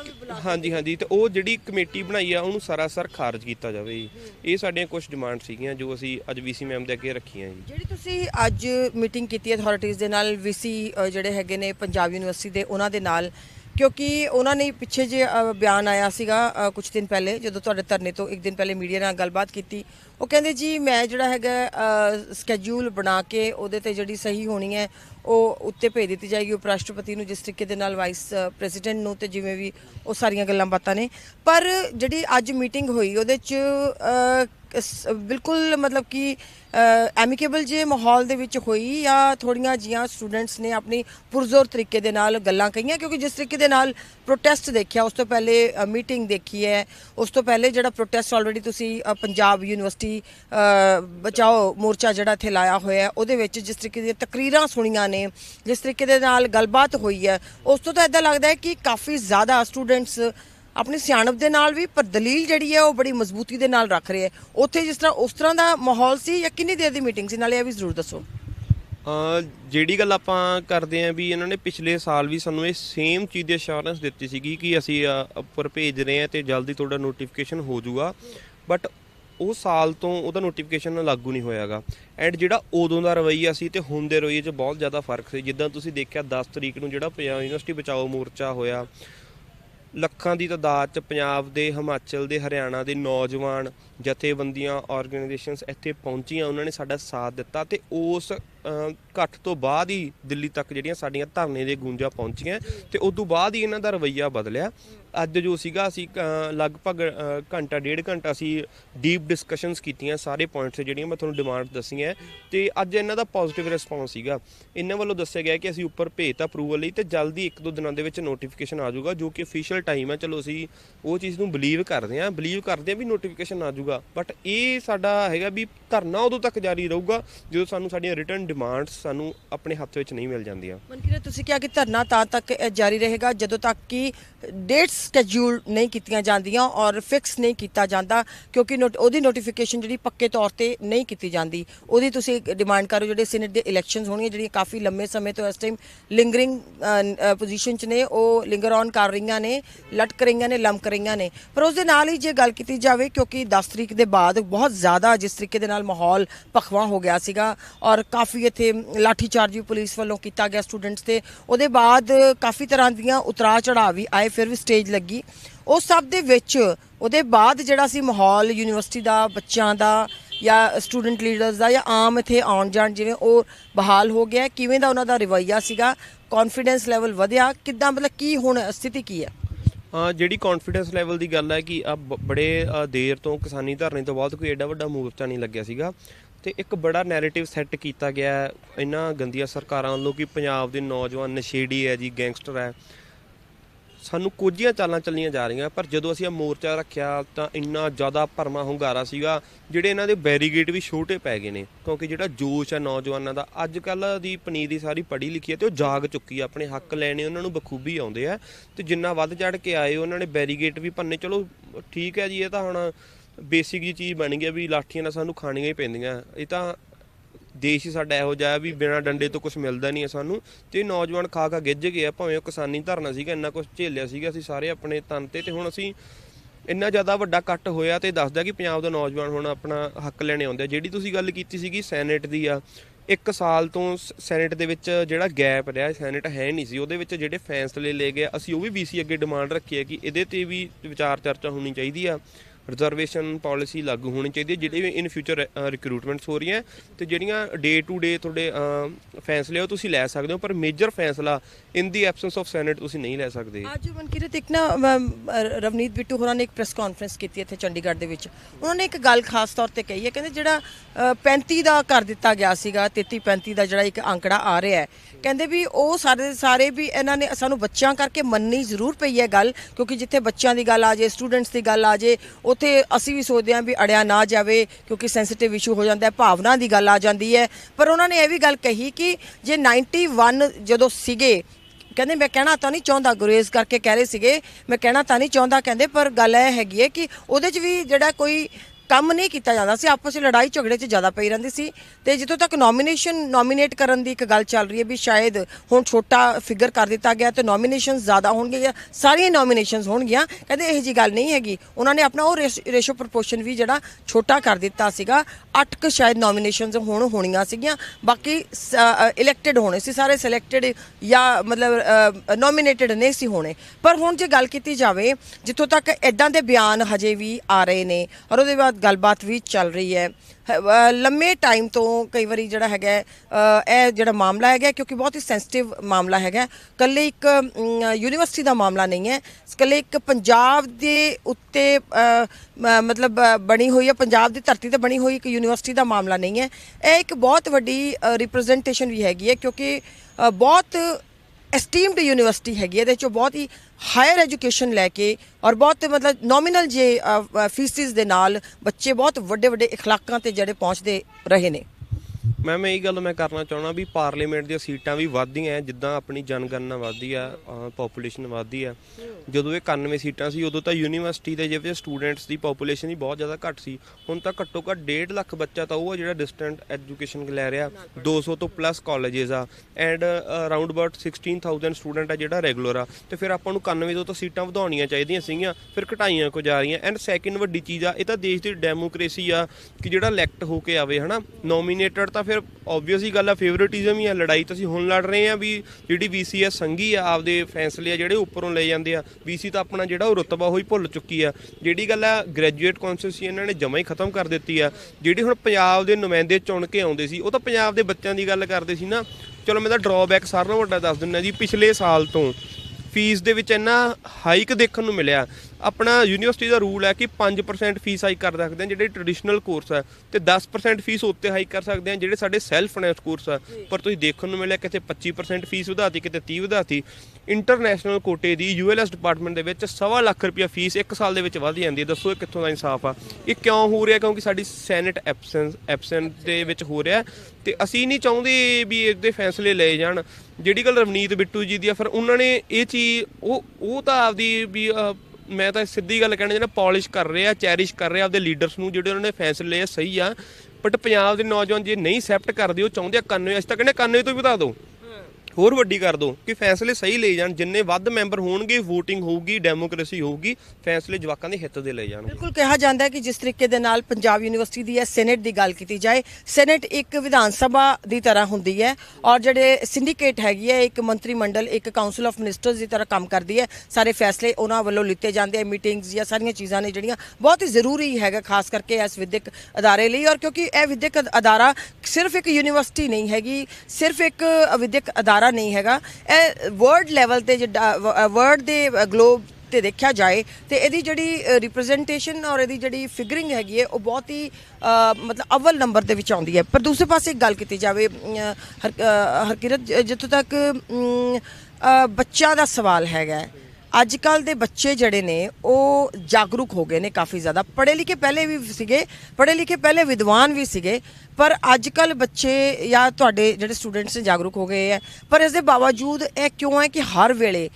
A: ਹਾਂਜੀ ਹਾਂਜੀ ਤੇ ਉਹ ਜਿਹੜੀ ਕਮੇਟੀ ਬਣਾਈ ਆ ਉਹਨੂੰ ਸਰਾਸਰ ਖਾਰਜ ਕੀਤਾ ਜਾਵੇ ਜੀ। ਇਹ ਸਾਡੀਆਂ ਕੁਝ ਡਿਮਾਂਡ ਸੀਗੀਆਂ ਜੋ ਅਸੀਂ ਅੱਜ ਵੀਸੀ ਮੈਮ ਦੇ ਅੱਗੇ ਰੱਖੀਆਂ ਜੀ।
B: ਜਿਹੜੀ ਤੁਸੀਂ ਅੱਜ ਮੀਟਿੰਗ ਕੀਤੀ ਅਥਾਰਟੀਆਂ ਦੇ ਨਾਲ ਵੀਸੀ ਜਿਹੜੇ ਹੈਗੇ ਨੇ ਪੰਜਾਬ ਯੂਨੀਵਰਸਿਟੀ ਦੇ ਉਹਨਾਂ ਦੇ ਨਾਲ ਕਿਉਂਕਿ ਉਹਨਾਂ ਨੇ ਪਿੱਛੇ ਜੇ ਬਿਆਨ ਆਇਆ ਸੀਗਾ ਕੁਝ ਦਿਨ ਪਹਿਲੇ ਜਦੋਂ ਤੁਹਾਡੇ ਧਰਨੇ ਤੋਂ ਇੱਕ ਦਿਨ ਪਹਿਲੇ ਮੀਡੀਆ ਨਾਲ ਗੱਲਬਾਤ ਕੀਤੀ ਉਹ ਕਹਿੰਦੇ ਜੀ, ਮੈਂ ਜਿਹੜਾ ਹੈਗਾ ਸਕੇਜੂਲ ਬਣਾ ਕੇ ਉਹਦੇ ਤੇ ਜਿਹੜੀ ਸਹੀ ਹੋਣੀ ਹੈ, ਉਹ ਉੱਤੇ ਭੇਜ ਦਿੱਤੀ ਜਾਏਗੀ ਉਪ ਰਾਸ਼ਟਰਪਤੀ ਨੂੰ, ਜਿਸ ਤਰੀਕੇ ਦੇ ਨਾਲ ਵਾਈਸ ਪ੍ਰੈਜ਼ੀਡੈਂਟ ਨੂੰ ਤੇ ਜਿਵੇਂ ਵੀ ਉਹ ਸਾਰੀਆਂ ਗੱਲਾਂ ਬਾਤਾਂ ਨੇ। ਪਰ ਜਿਹੜੀ ਅੱਜ ਮੀਟਿੰਗ ਹੋਈ, ਉਹਦੇ ਚ ਬਿਲਕੁਲ ਮਤਲਬ ਕਿ ਐਮੀਕੇਬਲ ਜੇ ਮਾਹੌਲ ਦੇ ਵਿੱਚ ਹੋਈ ਜਾਂ ਥੋੜੀਆਂ ਜੀਆਂ ਸਟੂਡੈਂਟਸ ਨੇ ਆਪਣੀ ਪੁਰਜ਼ੋਰ ਤਰੀਕੇ ਦੇ ਨਾਲ ਗੱਲਾਂ ਕਹੀਆਂ, ਕਿਉਂਕਿ ਜਿਸ ਤਰੀਕੇ ਦੇ ਨਾਲ ਪ੍ਰੋਟੈਸਟ ਦੇਖਿਆ, ਉਸ ਤੋਂ ਪਹਿਲੇ ਮੀਟਿੰਗ ਦੇਖੀ ਹੈ, ਉਸ ਤੋਂ ਪਹਿਲੇ ਜਿਹੜਾ ਪ੍ਰੋਟੈਸਟ ਆਲਰੇਡੀ ਤੁਸੀਂ ਪੰਜਾਬ ਯੂਨੀਵਰਸਿਟੀ ਅ, ਬਚਾਓ ਮੋਰਚਾ ਜਿਹੜਾ ਇੱਥੇ ਲਾਇਆ ਹੋਇਆ ਹੈ ਉਹਦੇ ਵਿੱਚ ਜਿਸ ਤਰੀਕੇ ਦੀਆਂ ਤਕਰੀਰਾਂ ਸੁਣੀਆਂ ਨੇ ਜਿਸ ਤਰੀਕੇ ਦੇ ਨਾਲ ਗੱਲਬਾਤ ਹੋਈ ਹੈ ਉਸ ਤੋਂ ਤਾਂ ਇਦਾਂ ਲੱਗਦਾ ਹੈ ਕਿ ਕਾਫੀ ਜ਼ਿਆਦਾ ਸਟੂਡੈਂਟਸ ਆਪਣੀ ਸਿਆਣਪ ਦੇ ਨਾਲ ਵੀ ਪਰ ਦਲੀਲ ਜਿਹੜੀ ਹੈ ਉਹ ਬੜੀ ਮਜ਼ਬੂਤੀ ਦੇ ਨਾਲ ਰੱਖ ਰਹੇ ਹੈ। ਉੱਥੇ ਜਿਸ ਤਰ੍ਹਾਂ ਉਸ ਤਰ੍ਹਾਂ ਦਾ ਮਾਹੌਲ ਸੀ ਜਾਂ ਕਿੰਨੀ ਦੇਰ ਦੀ ਮੀਟਿੰਗ ਸੀ? ਨਾਲੇ ਇਹ ਵੀ ਜ਼ਰੂਰ ਦੱਸੋ।
A: ਜਿਹੜੀ ਗੱਲ ਆਪਾਂ ਕਰਦੇ ਆਂ ਵੀ ਇਹਨਾਂ ਨੇ ਪਿਛਲੇ ਸਾਲ ਵੀ ਸਾਨੂੰ ਇਹ ਸੇਮ ਚੀਜ਼ ਦੀ ਅਸ਼ੋਰੈਂਸ ਦਿੱਤੀ ਸੀਗੀ ਕਿ ਅਸੀਂ ਉੱਪਰ ਭੇਜ ਰਹੇ ਹਾਂ ਤੇ ਜਲਦੀ ਤੁਹਾਡਾ ਨੋਟੀਫਿਕੇਸ਼ਨ ਹੋ ਜਾਊਗਾ। ਬਟ ਉਹ ਸਾਲ ਤੋਂ ਉਹਦਾ ਨੋਟੀਫਿਕੇਸ਼ਨ ਲਾਗੂ ਨਹੀਂ ਹੋਇਆਗਾ। ਐਂਡ ਜਿਹੜਾ ਉਦੋਂ ਦਾ ਰਵੱਈਆ ਸੀ ਤੇ ਹੁਣ ਦੇ ਰਵੱਈਏ 'ਚ ਬਹੁਤ ਜ਼ਿਆਦਾ ਫ਼ਰਕ ਸੀ। ਜਿੱਦਾਂ ਤੁਸੀਂ ਦੇਖਿਆ 10 ਤਰੀਕ ਨੂੰ ਜਿਹੜਾ ਪੰਜਾਬ ਯੂਨੀਵਰਸਿਟੀ ਬਚਾਓ ਮੋਰਚਾ ਹੋਇਆ ਲੱਖਾਂ ਦੀ ਤਾਦਾਦ 'ਚ ਪੰਜਾਬ ਦੇ ਹਿਮਾਚਲ ਦੇ ਹਰਿਆਣਾ ਦੇ ਨੌਜਵਾਨ ਜਥੇਬੰਦੀਆਂ ਆਰਗੇਨਾਈਜੇਸ਼ਨਸ ਇੱਥੇ ਪਹੁੰਚੀਆਂ। ਉਹਨਾਂ ਨੇ ਸਾਡਾ ਸਾਥ ਦਿੱਤਾ ਤੇ ਉਸ ਅ, ਇਕੱਠ ਤੋਂ ਬਾਅਦ ਹੀ ਦਿੱਲੀ ਤੱਕ ਜਿਹੜੀਆਂ ਸਾਡੀਆਂ ਧਰਨੇ ਦੇ ਗੂੰਜਾਂ ਪਹੁੰਚੀਆਂ। ਤੇ ਉਸ ਤੋਂ ਬਾਅਦ ਹੀ ਇਹਨਾਂ ਦਾ ਰਵੱਈਆ ਬਦਲਿਆ। ਅੱਜ ਜੋ ਸੀਗਾ ਅਸੀਂ ਅ, ਲਗਭਗ ਘੰਟਾ ਡੇਢ ਘੰਟਾ ਅਸੀਂ ਡੀਪ ਡਿਸਕਸ਼ਨਸ ਕੀਤੀਆਂ ਸਾਰੇ ਪੁਆਇੰਟਸ ਜਿਹੜੀਆਂ ਮੈਂ ਤੁਹਾਨੂੰ ਡਿਮਾਂਡ ਦੱਸੀਆਂ। ਤੇ ਅੱਜ ਇਹਨਾਂ ਦਾ ਪੋਜ਼ਿਟਿਵ ਰਿਸਪੌਂਸ ਸੀਗਾ। ਇਹਨਾਂ ਵੱਲੋਂ ਦੱਸਿਆ ਗਿਆ ਕਿ ਅਸੀਂ ਉੱਪਰ ਭੇਜਤਾ ਅਪਰੂਵਲ ਲਈ ਤੇ ਜਲਦੀ ਇੱਕ ਦੋ ਦਿਨਾਂ ਦੇ ਵਿੱਚ ਨੋਟੀਫਿਕੇਸ਼ਨ ਆ ਜਾਊਗਾ ਜੋ ਕਿ ਅਫੀਸ਼ੀਅਲ ਟਾਈਮ ਹੈ। ਚਲੋ ਅਸੀਂ ਉਹ ਚੀਜ਼ ਨੂੰ ਬਲੀਵ ਕਰਦੇ ਹਾਂ। ਬਲੀਵ ਕਰਦੇ ਹਾਂ ਵੀ ਨੋਟੀਫਿਕੇਸ਼ਨ ਆ ਜਾਊਗਾ। ਬਟ ਇਹ ਸਾਡਾ ਹੈਗਾ ਵੀ ਧਰਨਾ ਉਦੋਂ ਤੱਕ ਜਾਰੀ ਰਹੂਗਾ ਜਦੋਂ ਸਾਨੂੰ ਸਾਡੀਆਂ ਰਿਟਰਨ ਡਿਮਾਂਡਸ ਸਾਨੂੰ ਆਪਣੇ ਹੱਥ ਵਿੱਚ ਨਹੀਂ ਮਿਲ ਜਾਂਦੀਆਂ।
B: ਮਨਕੀਰਤ ਤੁਸੀਂ ਕਿਹਾ ਕਿ ਧਰਨਾ ਤਾਂ ਤੱਕ ਜਾਰੀ ਰਹੇਗਾ ਜਦੋਂ ਤੱਕ ਕਿ ਡੇਟਸ ਸਕੇਜੂਲ ਨਹੀਂ ਕੀਤੀਆਂ ਜਾਂਦੀਆਂ ਔਰ ਫਿਕਸ ਨਹੀਂ ਕੀਤਾ ਜਾਂਦਾ ਕਿਉਂਕਿ ਨੋਟ- ਉਹਦੀ ਨੋਟੀਫਿਕੇਸ਼ਨ ਜਿਹੜੀ ਪੱਕੇ ਤੌਰ ਤੇ ਨਹੀਂ ਕੀਤੀ ਜਾਂਦੀ। ਉਹਦੀ ਤੁਸੀਂ ਡਿਮਾਂਡ ਕਰੋ ਜਿਹੜੇ ਸੀਨੇਟ ਦੇ ਇਲੈਕਸ਼ਨਸ ਹੋਣਗੀਆਂ, ਜਿਹੜੀਆਂ ਕਾਫੀ ਲੰਮੇ ਸਮੇਂ ਤੋਂ ਇਸ ਟਾਈਮ ਲਿੰਗਰਿੰਗ ਪੋਜੀਸ਼ਨ 'ਚ ਨੇ, ਉਹ ਲਿੰਗਰ ਔਨ ਕਰ ਰਹੀਆਂ ਨੇ, ਲਟਕ ਰਹੀਆਂ ਨੇ, ਲਮਕ ਰਹੀਆਂ ਨੇ। ਪਰ ਉਸ ਦੇ ਨਾਲ ਹੀ ਜੇ ਗੱਲ ਕੀਤੀ ਜਾਵੇ ਕਿਉਂਕਿ 10 ਤਰੀਕ ਦੇ ਬਾਅਦ ਬਹੁਤ ਜ਼ਿਆਦਾ ਜਿਸ ਤਰੀਕੇ ਦੇ ਨਾਲ ਮਾਹੌਲ ਪਖਵਾ ਹੋ ਗਿਆ ਸੀਗਾ ਔਰ ਕਾਫੀ ਇੱਥੇ ਲਾਠੀਚਾਰਜ ਵੀ ਪੁਲਿਸ ਵੱਲੋਂ ਕੀਤਾ ਗਿਆ ਸਟੂਡੈਂਟਸ ਤੇ, ਉਹਦੇ ਬਾਅਦ ਕਾਫੀ ਤਰ੍ਹਾਂ ਦੀਆਂ ਉਤਰਾ ਚੜਾਅ ਵੀ ਆਏ, ਫਿਰ ਵੀ ਸਟੇਜ ਲੱਗੀ। ਉਹ ਸਭ ਦੇ ਵਿੱਚ ਉਹਦੇ ਬਾਅਦ ਜਿਹੜਾ ਸੀ ਮਾਹੌਲ, ਯੂਨੀਵਰਸਿਟੀ ਦਾ, ਬੱਚਿਆਂ ਦਾ ਜਾਂ ਸਟੂਡੈਂਟ ਲੀਡਰਸ ਦਾ ਜਾਂ ਆਮ ਇੱਥੇ ਆਉਣ ਜਾਣ ਜਿਵੇਂ ਉਹ ਬਹਾਲ ਹੋ ਗਿਆ, ਕਿਵੇਂ ਦਾ ਉਹਨਾਂ ਦਾ ਰਵੱਈਆ ਸੀਗਾ ਕੌਨਫੀਡੈਂਸ ਲੈਵਲ ਵਧਿਆ, ਕਿੱਦਾਂ ਮਤਲਬ ਕੀ ਹੁਣ ਸਥਿਤੀ ਕੀ ਹੈ?
A: ਜਿਹੜੀ ਕੌਨਫੀਡੈਂਸ ਲੈਵਲ ਦੀ ਗੱਲ ਹੈ ਕਿ ਆ ਬੜੇ ਦੇਰ ਤੋਂ ਕਿਸਾਨੀ ਧਰਨੇ ਤੋਂ ਬਾਅਦ ਕੋਈ ਐਡਾ ਵੱਡਾ ਮੋਰਚਾ ਨਹੀਂ ਲੱਗਿਆ ਸੀਗਾ। ਤੇ ਇੱਕ ਬੜਾ ਨੈਰੇਟਿਵ ਸੈੱਟ ਕੀਤਾ ਗਿਆ ਇਹਨਾਂ ਗੰਦੀਆਂ ਸਰਕਾਰਾਂ ਵੱਲੋਂ ਕਿ ਪੰਜਾਬ ਦੇ ਨੌਜਵਾਨ ਨਸ਼ੇੜੀ ਹੈ ਜੀ ਗੈਂਗਸਟਰ ਹੈ। ਸਾਨੂੰ ਕੁਝੀਆਂ ਚਾਲਾਂ ਚੱਲੀਆਂ ਜਾ ਰਹੀਆਂ, ਪਰ ਜਦੋਂ ਅਸੀਂ ਇਹ ਮੋਰਚਾ ਰੱਖਿਆ ਤਾਂ ਇੰਨਾ ਜ਼ਿਆਦਾ ਭਰਮਾ ਹੁੰਗਾਰਾ ਸੀਗਾ, ਜਿਹੜੇ ਇਹਨਾਂ ਦੇ ਬੈਰੀਗੇਟ ਵੀ ਛੋਟੇ ਪੈ ਗਏ ਨੇ, ਕਿਉਂਕਿ ਜਿਹੜਾ ਜੋਸ਼ ਹੈ ਨੌਜਵਾਨਾਂ ਦਾ ਅੱਜ ਕੱਲ ਦੀ ਪਨੀਰੀ ਸਾਰੀ ਪੜ੍ਹੀ ਲਿਖੀ ਹੈ ਤੇ ਉਹ ਜਾਗ ਚੁੱਕੀ ਆ, ਆਪਣੇ ਹੱਕ ਲੈਣੇ ਉਹਨਾਂ ਨੂੰ ਬਖੂਬੀ ਆਉਂਦੇ ਆ, ਤੇ ਜਿੰਨਾ ਵੱਧ ਚੜ ਕੇ ਆਏ, ਉਹਨਾਂ ਨੇ ਬੈਰੀਗੇਟ ਵੀ ਭੰਨੇ, ਚਲੋ ਠੀਕ ਹੈ ਜੀ, ਇਹ ਤਾਂ ਹੁਣ ਬੇਸਿਕ ਜੀ ਚੀਜ਼ ਬਣ ਗਈ ਆ ਵੀ ਲਾਠੀਆਂ ਨਾਲ ਸਾਨੂੰ ਖਾਣੀਆਂ ਹੀ ਪੈਂਦੀਆਂ, ਇਹ ਤਾਂ ਦੇਸ਼ ਹੀ ਸਾਡਾ ਇਹੋ ਜਿਹਾ ਵੀ ਬਿਨਾਂ ਡੰਡੇ ਤੋਂ ਕੁਝ ਮਿਲਦਾ ਨਹੀਂ ਹੈ ਸਾਨੂੰ। ਤੇ ਨੌਜਵਾਨ ਖਾ ਖਾ ਗਿੱਜ ਗਏ ਆ, ਭਾਵੇਂ ਉਹ ਕਿਸਾਨੀ ਧਰਨਾ ਸੀਗਾ, ਇੰਨਾ ਕੁਝ ਝੇਲਿਆ ਸੀਗਾ, ਅਸੀਂ ਸਾਰੇ ਆਪਣੇ ਤਨ ਤੇ ਤੇ ਹੁਣ ਅਸੀਂ ਇੰਨਾ ਜ਼ਿਆਦਾ ਵੱਡਾ ਕੱਟ ਹੋਇਆ ਤੇ ਦੱਸਦਾ ਕਿ ਪੰਜਾਬ ਦਾ ਨੌਜਵਾਨ ਹੁਣ ਆਪਣਾ ਹੱਕ ਲੈਣੇ ਆਉਂਦੇ। ਆ ਜਿਹੜੀ ਤੁਸੀਂ ਗੱਲ ਕੀਤੀ ਸੀਗੀ ਸੈਨੇਟ ਦੀ ਆ, ਇੱਕ ਸਾਲ ਤੋਂ ਸੈਨੇਟ ਦੇ ਵਿੱਚ ਜਿਹੜਾ ਗੈਪ ਰਿਹਾ, ਸੈਨੇਟ ਹੈ ਨਹੀਂ ਸੀ, ਉਹਦੇ ਵਿੱਚ ਜਿਹੜੇ ਫੈਸਲੇ ਲਏ ਗਏ ਅਸੀਂ ਉਹ ਵੀ ਬੀਸੀ ਅੱਗੇ ਡਿਮਾਂਡ ਰੱਖੀ ਹੈ ਕਿ ਇਹਦੇ ਤੇ ਵੀ ਵਿਚਾਰ ਚਰਚਾ ਹੋਣੀ ਚਾਹੀਦੀ ਆ। ਰਿਜ਼ਰਵੇਸ਼ਨ ਪਾਲਿਸੀ ਲਾਗੂ ਹੋਣੀ ਚਾਹੀਦੀ ਹੈ ਜਿਹੜੇ ਵੀ ਇਨ ਫਿਊਚਰ ਰਿਕਰੂਟਮੈਂਟਸ ਹੋ ਰਹੀਆਂ ਤੇ ਜਿਹੜੀਆਂ ਡੇ ਟੂ ਡੇ ਤੁਹਾਡੇ ਫੈਸਲੇ ਉਹ ਤੁਸੀਂ ਲੈ ਸਕਦੇ ਹੋ ਪਰ ਮੇਜਰ ਫੈਸਲਾ in the absence of senate ਤੁਸੀਂ ਨਹੀਂ ਲੈ ਸਕਦੇ।
B: ਅੱਜ ਮਨਕੀਰਤ ਇੱਕ ਨਾ ਰਵਨੀਤ ਬਿੱਟੂ ਹੋਰਾਂ ਨੇ ਇੱਕ ਪ੍ਰੈਸ ਕਾਨਫਰੰਸ ਕੀਤੀ ਇੱਥੇ ਚੰਡੀਗੜ੍ਹ ਦੇ ਵਿੱਚ। ਉਹਨਾਂ ਨੇ ਇੱਕ ਗੱਲ ਖਾਸ ਤੌਰ ਤੇ ਕਹੀ ਹੈ ਕਹਿੰਦੇ ਜਿਹੜਾ ਅ, 35 ਦਾ ਕਰ ਦਿੱਤਾ ਗਿਆ ਸੀਗਾ 33 35 ਦਾ ਜਿਹੜਾ ਇੱਕ ਅੰਕੜਾ ਆ ਰਿਹਾ ਹੈ ਕਹਿੰਦੇ ਵੀ ਉਹ ਸਾਰੇ ਸਾਰੇ ਵੀ ਇਹਨਾਂ ਨੇ ਸਾਨੂੰ ਬੱਚਿਆਂ ਕਰਕੇ ਮੰਨਣੀ ਜ਼ਰੂਰ ਪਈ ਹੈ ਗੱਲ ਕਿਉਂਕਿ ਜਿੱਥੇ ਬੱਚਿਆਂ ਦੀ ਗੱਲ ਆ ਜੇ ਸਟੂਡੈਂਟਸ ਦੀ ਗੱਲ ਆ ਜੇ ਉੱਥੇ ਅਸੀਂ ਵੀ ਸੋਚਦੇ ਹਾਂ ਵੀ ਅੜਿਆ ਨਾ ਜਾਵੇ, ਕਿਉਂਕਿ ਸੈਂਸਿਟਿਵ ਇਸ਼ੂ ਹੋ ਜਾਂਦਾ ਹੈ, ਭਾਵਨਾ ਦੀ ਗੱਲ ਆ ਜਾਂਦੀ ਹੈ। ਪਰ ਉਹਨਾਂ ਨੇ ਇਹ ਵੀ ਗੱਲ ਕਹੀ ਕਿ ਜੇ 91 ਜਦੋਂ ਸੀਗੇ, ਕਹਿੰਦੇ ਮੈਂ ਕਹਿਣਾ ਤਾਂ ਨਹੀਂ ਚਾਹੁੰਦਾ, ਗੁਰੇਜ਼ ਕਰਕੇ ਕਹਿ ਰਹੇ ਸੀਗੇ, ਮੈਂ ਕਹਿਣਾ ਤਾਂ ਨਹੀਂ ਚਾਹੁੰਦਾ ਕਹਿੰਦੇ, ਪਰ ਗੱਲ ਇਹ ਹੈਗੀ ਹੈ ਕਿ ਉਹਦੇ 'ਚ ਵੀ ਜਿਹੜਾ ਕੋਈ ਕੰਮ ਨਹੀਂ ਕੀਤਾ ਜਾਂਦਾ ਸੀ, ਆਪਸ ਵਿੱਚ ਲੜਾਈ ਝਗੜੇ 'ਚ ਜ਼ਿਆਦਾ ਪਈ ਰਹਿੰਦੀ ਸੀ ਤੇ ਜਿੱਥੋਂ ਤੱਕ ਨੋਮੀਨੇਸ਼ਨ ਨੋਮੀਨੇਟ ਕਰਨ ਦੀ ਇੱਕ ਗੱਲ ਚੱਲ ਰਹੀ ਹੈ ਵੀ ਸ਼ਾਇਦ ਹੁਣ ਛੋਟਾ ਫਿਗਰ ਕਰ ਦਿੱਤਾ ਗਿਆ ਤੇ ਨੋਮੀਨੇਸ਼ਨ ਜ਼ਿਆਦਾ ਹੋਣਗੀਆਂ ਜਾਂ ਸਾਰੀਆਂ ਨੋਮੀਨੇਸ਼ਨਸ ਹੋਣਗੀਆਂ, ਕਹਿੰਦੇ ਇਹ ਜੀ ਗੱਲ ਨਹੀਂ ਹੈਗੀ। ਉਹਨਾਂ ਨੇ ਆਪਣਾ ਉਹ ਰੇਸ਼ੋ ਪ੍ਰਪੋਰਸ਼ਨ ਵੀ ਜਿਹੜਾ ਛੋਟਾ ਕਰ ਦਿੱਤਾ ਸੀਗਾ 8 ਕੁ ਸ਼ਾਇਦ ਨੋਮੀਨੇਸ਼ਨਸ ਹੁਣ ਹੋਣੀਆਂ ਸੀਗੀਆਂ, ਬਾਕੀ ਇਲੈਕਟਿਡ ਹੋਣੇ ਸੀ, ਸਾਰੇ ਸਿਲੈਕਟਿਡ ਜਾਂ ਮਤਲਬ ਨੋਮੀਨੇਟਡ ਨਹੀਂ ਸੀ ਹੋਣੇ। ਪਰ ਹੁਣ ਜੇ ਗੱਲ ਕੀਤੀ ਜਾਵੇ, ਜਿੱਥੋਂ ਤੱਕ ਇਦਾਂ ਦੇ ਬਿਆਨ ਹਜੇ ਵੀ ਆ ਰਹੇ ਨੇ, ਔਰ ਉਹਦੇ ਬਾਅਦ ਗੱਲਬਾਤ ਵੀ ਚੱਲ ਰਹੀ ਹੈ। ਲੰਮੇ ਟਾਈਮ ਤੋਂ ਕਈ ਵਾਰੀ ਜਿਹੜਾ ਹੈਗਾ ਇਹ ਜਿਹੜਾ ਮਾਮਲਾ ਹੈਗਾ, ਕਿਉਂਕਿ ਬਹੁਤ ਹੀ ਸੈਂਸਿਟਿਵ ਮਾਮਲਾ ਹੈਗਾ। ਕੱਲੇ ਇੱਕ ਯੂਨੀਵਰਸਿਟੀ ਦਾ ਮਾਮਲਾ ਨਹੀਂ ਹੈ। ਕੱਲੇ ਇੱਕ ਪੰਜਾਬ ਦੇ ਉੱਤੇ ਮਤਲਬ ਬਣੀ ਹੋਈ ਹੈ, ਪੰਜਾਬ ਦੀ ਧਰਤੀ ਤੇ ਬਣੀ ਹੋਈ ਇੱਕ ਯੂਨੀਵਰਸਿਟੀ ਦਾ ਮਾਮਲਾ ਨਹੀਂ ਹੈ। ਇਹ ਇੱਕ ਬਹੁਤ ਵੱਡੀ ਰਿਪਰੈਜ਼ੈਂਟੇਸ਼ਨ ਵੀ ਹੈਗੀ ਹੈ, ਕਿਉਂਕਿ ਬਹੁਤ ਐਸਟੀਮਡ ਯੂਨੀਵਰਸਿਟੀ ਹੈਗੀ ਹੈ, ਇਹਦੇ ਚੋਂ ਬਹੁਤ ਹੀ ਹਾਇਰ ਐਜੂਕੇਸ਼ਨ ਲੈ ਕੇ ਔਰ ਬਹੁਤ ਮਤਲਬ ਨੋਮੀਨਲ ਜੇ ਫੀਸਿਸ ਦੇ ਨਾਲ ਬੱਚੇ ਬਹੁਤ ਵੱਡੇ ਵੱਡੇ اخلاقਾਂ ਤੇ ਜਿਹੜੇ ਪਹੁੰਚਦੇ ਰਹੇ ਨੇ
A: ਮੈਮ ਇਹੀ ਗੱਲ ਮੈਂ ਕਰਨਾ ਚਾਹਣਾ ਵੀ ਪਾਰਲੀਮੈਂਟ ਦੀਆਂ ਸੀਟਾਂ ਵੀ ਵੱਧਦੀਆਂ ਹੈ, ਜਿੱਦਾਂ ਆਪਣੀ ਜਨਗਣਨਾ ਵੱਧਦੀ ਆ ਪੋਪੂਲੇਸ਼ਨ ਵੱਧਦੀ ਆ। ਜਦੋਂ ਇਹ 91 ਸੀਟਾਂ ਸੀ ਉਦੋਂ ਤਾਂ ਯੂਨੀਵਰਸਿਟੀ ਦੇ ਜਿਹੜੇ ਸਟੂਡੈਂਟਸ ਦੀ ਪੋਪੂਲੇਸ਼ਨ ਹੀ ਬਹੁਤ ਜ਼ਿਆਦਾ ਘੱਟ ਸੀ। ਹੁਣ ਤਾਂ ਘੱਟੋ ਘੱਟ 1.5 ਲੱਖ ਬੱਚਾ ਤਾਂ ਉਹ ਜਿਹੜਾ ਡਿਸਟੈਂਟ ਐਜੂਕੇਸ਼ਨ ਲੈ ਰਿਹਾ 200 ਤੋਂ ਪਲੱਸ ਕਾਲਜਸ ਆ। ਐਂਡ ਅਰਾਊਂਡ ਅਬਾਊਟ 16000 ਸਟੂਡੈਂਟ ਆ ਜਿਹੜਾ ਰੈਗੂਲਰ ਆ। ਤੇ ਫਿਰ ਆਪਾਂ ਨੂੰ 91 ਤੋਂ ਤਾਂ ਸੀਟਾਂ ਵਧਾਉਣੀਆਂ ਚਾਹੀਦੀਆਂ ਸੀਗੀਆਂ ਫਿਰ ਘਟਾਈਆਂ ਕੋ ਜਾ ਰਹੀਆਂ। ਐਂਡ ਸੈਕਿੰਡ ਵੱਡੀ ਚੀਜ਼ ਆ ਇਹ ਤਾਂ ਦੇਸ਼ ਦੀ ਡੈਮੋਕ੍ਰੇਸੀ ਆ ਕਿ ਜਿਹੜਾ ਇਲੈਕਟ ਹੋ ਕੇ ਆਵੇ ਹਨਾ? ਨੋਮੀਨੇਟਡ ਤਾਂ ਫਿਰ ਆਬਵੀਅਸ ਹੀ ਗੱਲ ਆ ਫੇਵਰਿਟਿਜ਼ਮ ਹੀ ਆ, ਲੜਾਈ ਤਾਂ ਅਸੀਂ ਹੁਣ ਲੜ ਰਹੇ ਆ ਵੀ ਜਿਹੜੀ ਵੀਸੀ ਆ ਸੰਘੀ ਆ, ਆਪਦੇ ਫੈਸਲੇ ਆ ਜਿਹੜੇ ਉੱਪਰੋਂ ਲਏ ਜਾਂਦੇ ਆ ਵੀਸੀ ਤਾਂ ਆਪਣਾ ਜਿਹੜਾ ਉਹ ਰੁਤਬਾ ਹੋਈ ਭੁੱਲ ਚੁੱਕੀ ਆ। ਜਿਹੜੀ ਗੱਲ ਆ ਗ੍ਰੈਜੂਏਟ ਕੌਂਸੈਂਸੀ ਇਹਨਾਂ ਨੇ ਜਮਾ ਹੀ ਖਤਮ ਕਰ ਦਿੱਤੀ ਆ। ਜਿਹੜੀ ਹੁਣ ਪੰਜਾਬ ਦੇ ਨੁਮਾਇੰਦੇ ਚੁਣ ਕੇ ਆਉਂਦੇ ਸੀ, ਉਹ ਤਾਂ ਪੰਜਾਬ ਦੇ ਬੱਚਿਆਂ ਦੀ ਗੱਲ ਕਰਦੇ ਸੀ ਨਾ। ਚਲੋ ਮੈਂ ਤਾਂ ਡਰਾਬੈਕ ਸਾਰਿਆਂ ਨਾਲੋਂ ਵੱਡਾ ਦੱਸ ਦਿੰਦਾ ਜੀ, ਪਿਛਲੇ ਸਾਲ ਤੋਂ ਫੀਸ ਦੇ ਵਿੱਚ ਇੰਨਾ ਹਾਈਕ ਦੇਖਣ ਨੂੰ ਮਿਲਿਆ। ਆਪਣਾ ਯੂਨੀਵਰਸਿਟੀ ਦਾ ਰੂਲ ਹੈ ਕਿ 5% ਫੀਸ ਹਾਈਕ ਕਰ ਸਕਦੇ ਆ ਜਿਹੜੇ ਟ੍ਰੈਡੀਸ਼ਨਲ ਕੋਰਸ ਹੈ ਤੇ 10% ਫੀਸ ਉੱਤੇ ਹਾਈਕ ਕਰ ਸਕਦੇ ਆ ਜਿਹੜੇ ਸਾਡੇ ਸੈਲਫ ਫਾਈਨੈਂਸ ਕੋਰਸ ਆ ਪਰ ਤੁਸੀਂ ਦੇਖਣ ਨੂੰ ਮਿਲਿਆ ਕਿਤੇ 25% ਫੀਸ ਵਧਾਤੀ ਕਿਤੇ 30 ਵਧਾਤੀ ਇੰਟਰਨੈਸ਼ਨਲ ਕੋਟੇ ਦੀ ਯੂਐਲਐਸ ਡਿਪਾਰਟਮੈਂਟ ਦੇ ਵਿੱਚ ਸਵਾ ਲੱਖ ਰੁਪਇਆ ਫੀਸ ਇੱਕ ਸਾਲ ਦੇ ਵਿੱਚ ਵਧ ਜਾਂਦੀ ਹੈ। ਦੱਸੋ ਇਹ ਕਿੱਥੋਂ ਦਾ ਇਨਸਾਫ ਆ? ਇਹ ਕਿਉਂ ਹੋ ਰਿਹਾ? ਕਿਉਂਕਿ ਸਾਡੀ ਸੈਨੇਟ ਐਬਸੈਂਸ, ਐਬਸੈਂਟ ਦੇ ਵਿੱਚ ਹੋ ਰਿਹਾ ਤੇ ਅਸੀਂ ਨਹੀਂ ਚਾਹੁੰਦੇ ਵੀ ਇਹਦੇ ਫੈਸਲੇ ਲਏ ਜਾਣ। ਜਿਹੜੀ ਗੱਲ ਰਵਨੀਤ ਬਿੱਟੂ ਜੀ ਦੀ ਆ, ਫਿਰ ਉਹਨਾਂ ਨੇ ਇਹ ਚੀਜ਼, ਉਹ ਉਹ ਤਾਂ ਆਪਦੀ ਵੀ ਮੈਂ ਤਾਂ ਸਿੱਧੀ ਗੱਲ ਕਹਿਣਾ ਜਿਹੜਾ ਪਾਲਿਸ਼ ਕਰ ਰਿਹਾ ਚੈਰਿਸ਼ ਕਰ ਰਿਹਾ ਆਪਦੇ ਲੀਡਰਸ ਨੂੰ ਜਿਹੜੇ ਉਹਨਾਂ ਨੇ ਫੈਸਲੇ ਲਏ ਆ, ਸਹੀ ਆ। ਬਟ ਪੰਜਾਬ ਦੇ ਨੌਜਵਾਨ ਜੇ ਨਹੀਂ ਐਕਸੈਪਟ ਕਰਦੇ, ਉਹ ਚਾਹੁੰਦੇ ਆ 91 ਅਸੀਂ ਤਾਂ ਕਹਿੰਦੇ 91 ਤੋਂ ਵੀ ਵਧਾ ਦਿਓ। ਹੋਰ ਵੱਡੀ ਕਰ ਦਿਓ ਕਿ ਫੈਸਲੇ ਸਹੀ ਲਏ ਜਾਣ, ਜਿੰਨੇ ਵੱਧ ਮੈਂਬਰ ਹੋਣਗੇ, VOTING ਹੋਊਗੀ ਡੈਮੋਕ੍ਰੇਸੀ ਹੋਊਗੀ, ਫੈਸਲੇ ਜਵਾਕਾਂ ਦੇ ਹਿੱਤ ਦੇ ਲਏ ਜਾਣਗੇ।
B: ਬਿਲਕੁਲ ਕਿਹਾ ਜਾਂਦਾ ਹੈ ਕਿ ਜਿਸ ਤਰੀਕੇ ਦੇ ਨਾਲ ਪੰਜਾਬ ਯੂਨੀਵਰਸਿਟੀ ਦੀ ਹੈ ਸੈਨੇਟ ਦੀ ਗੱਲ ਕੀਤੀ ਜਾਏ ਸੈਨੇਟ ਇੱਕ ਵਿਧਾਨ ਸਭਾ ਦੀ ਤਰ੍ਹਾਂ ਹੁੰਦੀ ਹੈ ਔਰ ਜਿਹੜੇ ਸਿੰਡੀਕੇਟ ਹੈਗੀ ਹੈ, ਇੱਕ ਮੰਤਰੀ ਮੰਡਲ, ਇੱਕ ਕਾਉਂਸਲ ਆਫ ਮਿਨਿਸਟਰਸ ਦੀ ਤਰ੍ਹਾਂ ਕੰਮ ਕਰਦੀ ਹੈ। ਸਾਰੇ ਫੈਸਲੇ ਉਹਨਾਂ ਵੱਲੋਂ ਲਿੱਤੇ ਜਾਂਦੇ ਆ ਮੀਟਿੰਗਸ ਜਾਂ ਸਾਰੀਆਂ ਚੀਜ਼ਾਂ ਨੇ ਜਿਹੜੀਆਂ ਬਹੁਤ ਹੀ ਜ਼ਰੂਰੀ ਹੈਗਾ, ਖਾਸ ਕਰਕੇ ਇਸ ਵਿਦਿਅਕ ਅਦਾਰੇ ਲਈ ਔਰ ਕਿਉਂਕਿ ਇਹ ਵਿਦਿਅਕ ਅਦਾਰਾ ਸਿਰਫ ਇੱਕ ਯੂਨੀਵਰਸਿਟੀ ਨਹੀਂ ਹੈਗੀ, ਸਿਰਫ ਇੱਕ ਵਿਦਿਅਕ ਅਦਾਰਾ ਨਹੀਂ ਹੈਗਾ। ਇਹ ਵਰਲਡ ਲੈਵਲ ਤੇ ਜਿਹੜਾ ਵਰਲਡ ਦੇ ਗਲੋਬ ਤੇ ਦੇਖਿਆ ਜਾਏ ਤੇ ਇਹਦੀ ਜਿਹੜੀ ਰਿਪਰੈਜ਼ੈਂਟੇਸ਼ਨ ਔਰ ਇਹਦੀ ਜਿਹੜੀ ਫਿਗਰਿੰਗ ਹੈਗੀ ਹੈ ਉਹ ਬਹੁਤ ਹੀ ਮਤਲਬ ਅਵਲ ਨੰਬਰ ਦੇ ਵਿੱਚ ਆਉਂਦੀ ਹੈ। ਪਰ ਦੂਸਰੇ ਪਾਸੇ ਗੱਲ ਕੀਤੀ ਜਾਵੇ ਹਰਕਿਰਤ ਜਿੱਥੋਂ ਤੱਕ ਅਮ, ਬੱਚਿਆਂ ਦਾ ਸਵਾਲ ਹੈਗਾ ਅੱਜ ਕੱਲ ਦੇ ਬੱਚੇ ਜਿਹੜੇ ਨੇ, ਉਹ ਜਾਗਰੂਕ ਹੋ ਗਏ ਨੇ ਕਾਫੀ ਜ਼ਿਆਦਾ। ਪੜ੍ਹੇ ਲਿਖੇ ਪਹਿਲੇ ਵੀ ਸੀਗੇ, ਪੜ੍ਹੇ ਲਿਖੇ ਪਹਿਲੇ ਵਿਦਵਾਨ ਵੀ ਸੀਗੇ, ਪਰ ਅੱਜ ਕੱਲ ਬੱਚੇ ਜਾਂ ਤੁਹਾਡੇ ਜਿਹੜੇ ਸਟੂਡੈਂਟਸ ਨੇ ਜਾਗਰੂਕ ਹੋ ਗਏ ਹੈ ਪਰ ਇਸ ਦੇ ਬਾਵਜੂਦ ਇਹ ਕਿਉਂ ਹੈ ਕਿ ਹਰ ਵੇਲੇ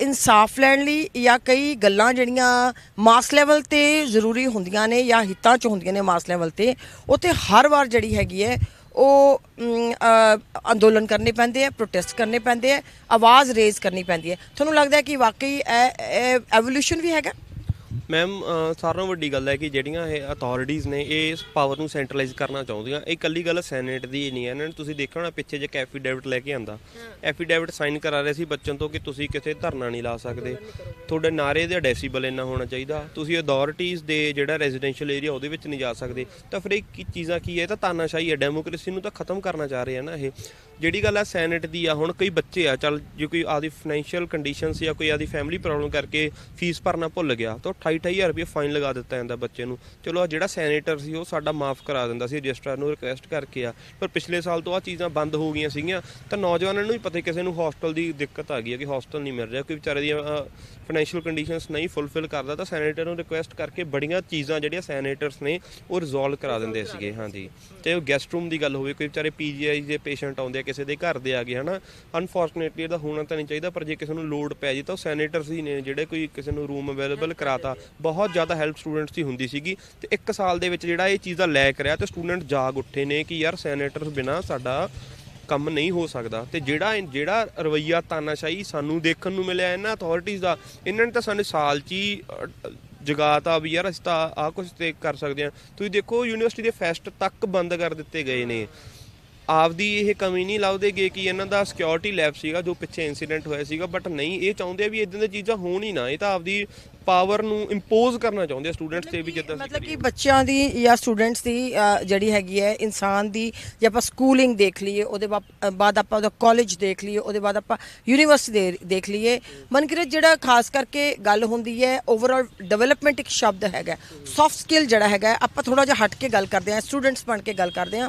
B: ਇਨਸਾਫ ਲੈਣ ਲਈ ਜਾਂ ਕਈ ਗੱਲਾਂ ਜਿਹੜੀਆਂ ਮਾਸ ਲੈਵਲ ਤੇ ਜ਼ਰੂਰੀ ਹੁੰਦੀਆਂ ਨੇ ਜਾਂ ਹਿੱਤਾਂ 'ਚ ਹੁੰਦੀਆਂ ਨੇ ਮਾਸ ਲੈਵਲ ਤੇ, ਉੱਥੇ ਹਰ ਵਾਰ ਜਿਹੜੀ ਹੈਗੀ ਹੈ ਉਹ ਅੰਦੋਲਨ ਕਰਨੇ ਪੈਂਦੇ ਆ ਪ੍ਰੋਟੈਸਟ ਕਰਨੇ ਪੈਂਦੇ ਆ, ਆਵਾਜ਼ ਰੇਜ਼ ਕਰਨੀ ਪੈਂਦੀ ਹੈ ਤੁਹਾਨੂੰ ਲੱਗਦਾ ਕਿ ਵਾਕਈ ਇਹ ਐਵੋਲੂਸ਼ਨ ਵੀ ਹੈਗਾ?
A: ਮੈਮ ਸਾਰਿਆਂ ਨਾਲੋਂ ਵੱਡੀ ਗੱਲ ਹੈ ਕਿ ਜਿਹੜੀਆਂ ਇਹ ਅਥਾਰਟੀਆਂ ਨੇ ਇਹ ਇਸ ਪਾਵਰ ਨੂੰ ਸੈਂਟਰਲਾਈਜ਼ ਕਰਨਾ ਚਾਹੁੰਦੀਆਂ। ਇਹ ਇਕੱਲੀ ਗੱਲ ਸੈਨੇਟ ਦੀ ਨਹੀਂ ਹੈ। ਇਹਨਾਂ ਨੇ ਤੁਸੀਂ ਦੇਖਿਆ ਹੋਣਾ ਪਿੱਛੇ ਜੇ ਐਫੀਡੇਵਿਟ ਲੈ ਕੇ ਆਂਦਾ। ਐਫੀਡੇਵਿਟ ਸਾਈਨ ਕਰਾ ਰਹੇ ਸੀ ਬੱਚਨ ਤੋਂ ਕਿ ਤੁਸੀਂ ਕਿਤੇ ਧਰਨਾ ਨਹੀਂ ਲਾ ਸਕਦੇ। ਤੁਹਾਡੇ ਨਾਰੇ ਦਾ ਡੈਸੀਬਲ ਇੰਨਾ ਹੋਣਾ ਚਾਹੀਦਾ। ਤੁਸੀਂ ਅਥਾਰਟੀਆਂ ਦੇ ਜਿਹੜਾ ਰੈਜ਼ੀਡੈਂਸ਼ੀਅਲ ਏਰੀਆ ਉਹਦੇ ਵਿੱਚ ਨਹੀਂ ਜਾ ਸਕਦੇ। ਤਾਂ ਫਿਰ ਇਹ ਕੀ ਚੀਜ਼ਾਂ ਕੀ ਹੈ? ਇਹ ਤਾਂ ਤਾਨਾਸ਼ਾਹੀ ਹੈ। ਡੈਮੋਕ੍ਰੇਸੀ ਨੂੰ ਤਾਂ ਖਤਮ ਕਰਨਾ ਚਾਹ ਰਹੇ ਆ ਨਾ ਇਹ। ਜਿਹੜੀ ਗੱਲ ਆ ਸੈਨੇਟ ਦੀ ਆ ਹੁਣ ਕਈ ਬੱਚੇ ਆ ਚੱਲ ਜੇ ਕੋਈ ਆਦੀ ਫਾਈਨੈਂਸ਼ੀਅਲ ਕੰਡੀਸ਼ਨਸ ਜਾਂ ਕੋਈ ਆਦੀ ਫੈਮਿਲੀ ਪ੍ਰੋਬਲਮ ਕਰਕੇ ਫੀਸ ਭਰਨਾ ਭੁੱਲ ਗਿਆ ਤਾਂ 28 2-2500 ਰੁਪਏ ਫਾਈਨ ਲਗਾ ਦਿੱਤਾ ਜਾਂਦਾ ਬੱਚੇ ਨੂੰ। ਚਲੋ, ਆਹ ਜਿਹੜਾ ਸੈਨੇਟਰ ਸੀ, ਉਹ ਸਾਡਾ ਮਾਫ ਕਰਾ ਦਿੰਦਾ ਸੀ, ਰਜਿਸਟਰ ਨੂੰ ਰਿਕੁਐਸਟ ਕਰਕੇ ਆ। ਪਰ ਪਿਛਲੇ ਸਾਲ ਤੋਂ ਆ ਚੀਜ਼ਾਂ ਬੰਦ ਹੋ ਗਈਆਂ ਸੀਗੀਆਂ, ਤਾਂ ਨੌਜਵਾਨਾਂ ਨੂੰ ਵੀ ਪਤਾ ਕਿਸੇ ਨੂੰ ਹੋਸਟਲ ਦੀ ਦਿੱਕਤ ਆ ਗਈ ਹੈ ਕਿ ਹੋਸਟਲ ਨਹੀਂ ਮਿਲ ਰਿਹਾ ਕੋਈ ਵਿਚਾਰੇ ਦੀਆਂ ਫਾਈਨੈਂਸ਼ੀਅਲ ਕੰਡੀਸ਼ਨਸ ਨਹੀਂ ਫੁੱਲਫਿਲ ਕਰਦਾ, ਤਾਂ ਸੈਨੇਟਰ ਨੂੰ ਰਿਕੁਐਸਟ ਕਰਕੇ ਬੜੀਆਂ ਚੀਜ਼ਾਂ ਜਿਹੜੀਆਂ ਸੈਨੇਟਰਸ ਨੇ, ਉਹ ਰਿਜ਼ੋਲਵ ਕਰਾ ਦਿੰਦੇ ਸੀਗੇ, ਹਾਂਜੀ। ਤੇ ਉਹ ਗੈਸਟ ਰੂਮ ਦੀ ਗੱਲ ਹੋਵੇ, ਕੋਈ ਵਿਚਾਰੇ ਪੀਜੀਆਈ ਦੇ ਪੇਸ਼ੈਂਟ ਆਉਂਦੇ ਆ, ਕਿਸੇ ਦੇ ਘਰ ਦੇ ਆ ਗਏ, ਹਨਾ। ਅਨਫੋਰਚੂਨੇਟਲੀ ਇਹਦਾ ਹੋਣਾ ਤਾਂ ਨਹੀਂ ਚਾਹੀਦਾ, ਪਰ ਜੇ ਕਿਸੇ ਨੂੰ ਲੋਡ ਪੈ ਜੇ ਤਾਂ ਉਹ ਸੈਨੇਟਰਸ ਹੀ ਨੇ, ਜਿਹੜੇ ਕੋਈ ਕਿਸੇ ਨੂੰ ਰੂਮ ਅਵੇਲੇਬਲ ਕਰਾਤਾ। ਬਹੁਤ ਜ਼ਿਆਦਾ ਹੈਲਪ ਸਟੂਡੈਂਟਸ ਦੀ ਹੁੰਦੀ ਸੀਗੀ ਤੇ ਇੱਕ ਸਾਲ ਦੇ ਵਿੱਚ ਜਿਹੜਾ ਇਹ ਚੀਜ਼ ਦਾ ਲੈ ਕਰਿਆ ਤੇ ਸਟੂਡੈਂਟ ਜਾਗ ਉੱਠੇ ਨੇ ਕਿ ਯਾਰ ਸੈਨੇਟਰਸ ਬਿਨਾ ਸਾਡਾ ਕੰਮ ਨਹੀਂ ਹੋ ਸਕਦਾ ਤੇ ਜਿਹੜਾ ਜਿਹੜਾ ਰਵਈਆ ਤਾਨਾਸ਼ਾਹੀ ਸਾਨੂੰ ਦੇਖਣ ਨੂੰ ਮਿਲਿਆ ਇਹਨਾਂ ਅਥਾਰਟੀਆਂ ਦਾ ਇਹਨਾਂ ਨੇ ਤਾਂ ਸਾਨੂੰ ਸਾਲ 'ਚ ਹੀ ਅ, ਜਗਾਤਾ ਵੀ ਯਾਰ ਅਸੀਂ ਤਾਂ ਆ ਕੁਝ ਤੇ ਕਰ ਸਕਦੇ ਹਾਂ। ਤੁਸੀਂ ਦੇਖੋ ਯੂਨੀਵਰਸਿਟੀ ਦੇ ਫੈਸਟ ਤੱਕ ਬੰਦ ਕਰ ਦਿੱਤੇ ਗਏ ਨੇ। ਆਪਦੀ ਇਹ ਕਮੀ ਨਹੀਂ ਲਾਉਦੇਗੇ ਕਿ ਇਹਨਾਂ ਦਾ ਸਿਕਿਉਰਿਟੀ ਲੈਬ ਸੀਗਾ ਜੋ ਪਿੱਛੇ ਇਨਸੀਡੈਂਟ ਹੋਇਆ ਸੀਗਾ ਬਟ ਨਹੀਂ ਇਹ ਚਾਹੁੰਦੇ ਆ ਵੀ ਇਦਾਂ ਦੀਆਂ ਚੀਜ਼ਾਂ ਹੋਣ ਹੀ ਨਾ। ਇਹ ਤਾਂ ਆਪਦੀ ਪਾਵਰ ਨੂੰ ਇੰਪੋਜ਼ ਕਰਨਾ ਚਾਹੁੰਦੇ ਆ ਸਟੂਡੈਂਟਸ ਤੇ ਵੀ ਜਿੱਦਾਂ
B: ਮਤਲਬ। ਕਿ ਬੱਚਿਆਂ ਦੀ ਜਾਂ ਸਟੂਡੈਂਟਸ ਦੀ ਜਿਹੜੀ ਹੈਗੀ ਹੈ ਇਨਸਾਨ ਦੀ ਜੇ ਆਪਾਂ ਸਕੂਲਿੰਗ ਦੇਖ ਲਈਏ ਉਹਦੇ ਬਾਅਦ ਆਪਾਂ ਉਹਦਾ ਕਾਲਜ ਦੇਖ ਲਈਏ ਉਹਦੇ ਬਾਅਦ ਆਪਾਂ ਯੂਨੀਵਰਸਿਟੀ ਦੇਖ ਲਈਏ। ਮਨਕਿਰਤ ਜਿਹੜਾ ਖਾਸ ਕਰਕੇ ਗੱਲ ਹੁੰਦੀ ਹੈ ਓਵਰਆਲ ਡਿਵੈਲਪਮੈਂਟ ਇੱਕ ਸ਼ਬਦ ਹੈਗਾ ਸੌਫਟ ਸਕਿੱਲ ਜਿਹੜਾ ਹੈਗਾ ਆਪਾਂ ਥੋੜਾ ਜਿਹਾ ਹਟ ਕੇ ਗੱਲ ਕਰਦੇ ਹਾਂ ਸਟੂਡੈਂਟਸ ਬਣ ਕੇ ਗੱਲ ਕਰਦੇ ਅ,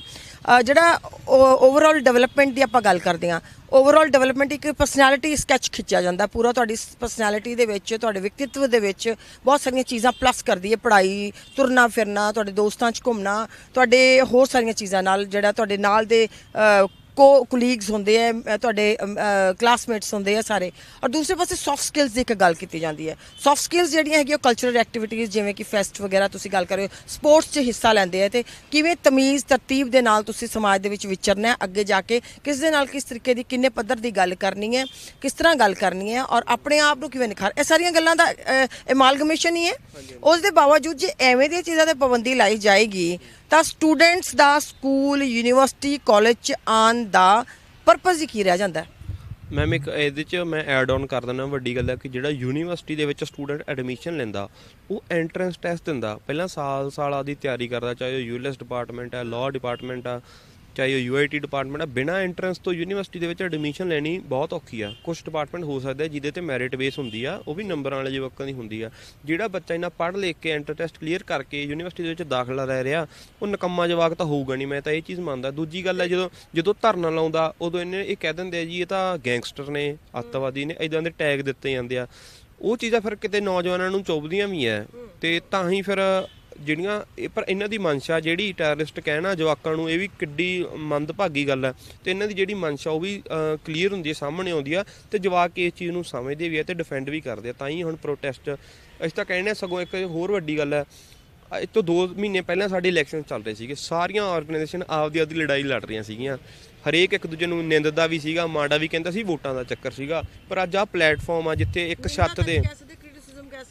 B: ਜਿਹੜਾ ਓਵਰਆਲ ਡਿਵੈਲਪਮੈਂਟ ਦੀ ਆਪਾਂ ਗੱਲ ਕਰਦੇ ਹਾਂ ਓਵਰਆਲ ਡਿਵੈਲਪਮੈਂਟ ਇੱਕ ਪਰਸਨੈਲਿਟੀ ਸਕੈਚ ਖਿੱਚਿਆ ਜਾਂਦਾ ਪੂਰਾ ਤੁਹਾਡੀ ਪਰਸਨੈਲਿਟੀ ਦੇ ਵਿੱਚ, ਤੁਹਾਡੇ ਵਿਅਕਤੀਤਵ ਦੇ ਵਿੱਚ ਬਹੁਤ ਸਾਰੀਆਂ ਚੀਜ਼ਾਂ ਪਲੱਸ ਕਰਦੀ ਹੈ, ਪੜ੍ਹਾਈ, ਤੁਰਨਾ, ਫਿਰਨਾ, ਤੁਹਾਡੇ ਦੋਸਤਾਂ 'ਚ ਘੁੰਮਣਾ, ਤੁਹਾਡੇ ਹੋਰ ਸਾਰੀਆਂ ਚੀਜ਼ਾਂ ਨਾਲ, ਜਿਹੜਾ ਤੁਹਾਡੇ ਨਾਲ ਦੇ ਕੋ ਕੁਲੀਗਸ ਹੁੰਦੇ ਆ ਤੁਹਾਡੇ ਕਲਾਸਮੇਟਸ ਹੁੰਦੇ ਆ ਸਾਰੇ। ਔਰ ਦੂਸਰੇ ਪਾਸੇ ਸੌਫਟ ਸਕਿੱਲਸ ਦੀ ਇੱਕ ਗੱਲ ਕੀਤੀ ਜਾਂਦੀ ਹੈ ਸੌਫਟ ਸਕਿੱਲਸ ਜਿਹੜੀਆਂ ਹੈਗੀਆਂ ਕਲਚਰਲ ਐਕਟੀਵਿਟੀਜ਼ ਜਿਵੇਂ ਕਿ ਫੈਸਟ ਵਗੈਰਾ ਤੁਸੀਂ ਗੱਲ ਕਰ ਰਹੇ ਹੋ ਸਪੋਰਟਸ 'ਚ ਹਿੱਸਾ ਲੈਂਦੇ ਆ ਤੇ ਕਿਵੇਂ ਤਮੀਜ਼ ਤਰਤੀਬ ਦੇ ਨਾਲ ਤੁਸੀਂ ਸਮਾਜ ਦੇ ਵਿੱਚ ਵਿਚਰਨਾ ਹੈ ਅੱਗੇ ਜਾ ਕੇ ਕਿਸ ਦੇ ਨਾਲ ਕਿਸ ਤਰੀਕੇ ਦੀ ਕਿੰਨੇ ਪੱਧਰ ਦੀ ਗੱਲ ਕਰਨੀ ਹੈ ਕਿਸ ਤਰ੍ਹਾਂ ਗੱਲ ਕਰਨੀ ਹੈ ਔਰ ਆਪਣੇ ਆਪ ਨੂੰ ਕਿਵੇਂ ਨਿਖਾਰ ਇਹ ਸਾਰੀਆਂ ਗੱਲਾਂ ਦਾ ਐਮਾਲਗਮੇਸ਼ਨ ਹੀ ਹੈ ਉਸ ਦੇ ਬਾਵਜੂਦ ਜੇ ਐਵੇਂ ਦੀਆਂ ਚੀਜ਼ਾਂ ਤੇ ਪਾਬੰਦੀ ਲਾਈ ਜਾਏਗੀ ਤਾਂ ਸਟੂਡੈਂਟਸ ਦਾ ਸਕੂਲ, ਯੂਨੀਵਰਸਿਟੀ, ਕਾਲਜ ਚ ਆਉਣ ਦਾ ਪਰਪਸ ਹੀ ਕੀ ਰਹਿ ਜਾਂਦਾ? ਹੈ
A: ਮੈਮ ਇੱਕ ਇਹਦੇ ਚ ਮੈਂ ਐਡ ਆਨ ਕਰ ਦਿੰਦਾ, ਵੱਡੀ ਗੱਲ ਹੈ ਕਿ ਜਿਹੜਾ ਯੂਨੀਵਰਸਿਟੀ ਦੇ ਵਿੱਚ ਸਟੂਡੈਂਟ ਐਡਮਿਸ਼ਨ ਲੈਂਦਾ, ਉਹ ਐਂਟਰੈਂਸ ਟੈਸਟ ਦਿੰਦਾ। ਪਹਿਲਾਂ ਸਾਲ ਸਾਲਾਂ ਦੀ ਤਿਆਰੀ ਕਰਦਾ, ਚਾਹੇ ਉਹ ਯੂਐਸ ਡਿਪਾਰਟਮੈਂਟ ਹੈ ਲਾਅ ਡਿਪਾਰਟਮੈਂਟ ਆ ਚਾਹੇ ਉਹ ਯੂਆਈਟੀ ਡਿਪਾਰਟਮੈਂਟ ਆ, ਬਿਨਾ ਐਂਟਰੈਂਸ ਤੋਂ ਯੂਨੀਵਰਸਿਟੀ ਦੇ ਵਿੱਚ ਐਡਮਿਸ਼ਨ ਲੈਣੀ ਬਹੁਤ ਔਖੀ ਆ। ਕੁਝ ਡਿਪਾਰਟਮੈਂਟ ਹੋ ਸਕਦਾ ਜਿਹਦੇ ਤੇ ਮੈਰਿਟ ਬੇਸ ਹੁੰਦੀ ਆ, ਉਹ ਵੀ ਨੰਬਰਾਂ ਵਾਲੇ ਜਵਾਕਾਂ ਦੀ ਹੁੰਦੀ ਆ। ਜਿਹੜਾ ਬੱਚਾ ਇਹਨਾਂ ਪੜ੍ਹ ਲਿਖ ਕੇ ਐਂਟਰ ਟੈਸਟ ਕਲੀਅਰ ਕਰਕੇ ਯੂਨੀਵਰਸਿਟੀ ਦੇ ਵਿੱਚ ਦਾਖਲਾ ਲੈ ਰਿਹਾ, ਉਹ ਨਕੰਮਾ ਜਵਾਕ ਤਾਂ ਹੋਊਗਾ ਨਹੀਂ, ਮੈਂ ਤਾਂ ਇਹ ਚੀਜ਼ ਮੰਨਦਾ। ਦੂਜੀ ਗੱਲ ਹੈ ਜਦੋਂ ਜਦੋਂ ਧਰਨਾ ਲਾਉਂਦਾ, ਉਦੋਂ ਇਹਨੇ ਇਹ ਕਹਿ ਦਿੰਦੇ ਆ ਜੀ, ਇਹ ਤਾਂ ਗੈਂਗਸਟਰ ਨੇ, ਅੱਤਵਾਦੀ ਨੇ ਇਦਾਂ ਦੇ ਟੈਗ ਦਿੱਤੇ ਜਾਂਦੇ ਆ। ਉਹ ਚੀਜ਼ਾਂ ਫਿਰ ਕਿਤੇ ਨੌਜਵਾਨਾਂ ਨੂੰ ਚੁੱਭਦੀਆਂ ਵੀ ਐ, ਤੇ ਤਾਂ ਹੀ ਫਿਰ ਜਿਹੜੀਆਂ ਇਹ ਪਰ ਇਹਨਾਂ ਦੀ ਮਨਸ਼ਾ ਜਿਹੜੀ ਟੈਰਰਿਸਟ ਕਹਿਣਾ ਜਵਾਕਾਂ ਨੂੰ ਇਹ ਵੀ ਕਿੱਡੀ ਮੰਦਭਾਗੀ ਗੱਲ ਹੈ ਤੇ ਇਹਨਾਂ ਦੀ ਜਿਹੜੀ ਮਨਸ਼ਾ ਉਹ ਵੀ ਕਲੀਅਰ ਹੁੰਦੀ ਹੈ ਸਾਹਮਣੇ ਆਉਂਦੀ ਆ ਤੇ ਜਵਾਕ ਇਸ ਚੀਜ਼ ਨੂੰ ਸਮਝਦੇ ਵੀ ਆ ਤੇ ਡਿਫੈਂਡ ਵੀ ਕਰਦੇ ਆ। ਤਾਂ ਹੀ ਹੁਣ ਪ੍ਰੋਟੈਸਟ ਅਸੀਂ ਤਾਂ ਕਹਿੰਦੇ ਸਗੋਂ ਇੱਕ ਹੋਰ ਵੱਡੀ ਗੱਲ ਹੈ ਇਹ ਤੋਂ 2 ਮਹੀਨੇ ਪਹਿਲਾਂ ਸਾਡੇ ਇਲੈਕਸ਼ਨ ਚੱਲ ਰਹੇ ਸੀਗੇ। ਸਾਰੀਆਂ ਆਰਗੇਨਾਈਜੇਸ਼ਨ ਆਪਦੀ ਆਪਦੀ ਲੜਾਈ ਲੜ ਰਹੀਆਂ ਸੀਗੀਆਂ। ਹਰੇਕ ਇੱਕ ਦੂਜੇ ਨੂੰ ਨਿੰਦਦਾ ਵੀ ਸੀਗਾ ਮਾੜਾ ਵੀ ਕਹਿੰਦਾ ਸੀ ਵੋਟਾਂ ਦਾ ਚੱਕਰ ਸੀਗਾ। ਪਰ ਅੱਜ ਆਹ ਪਲੇਟਫਾਰਮ ਆ ਜਿੱਥੇ ਇੱਕ ਛੱਤ ਦੇ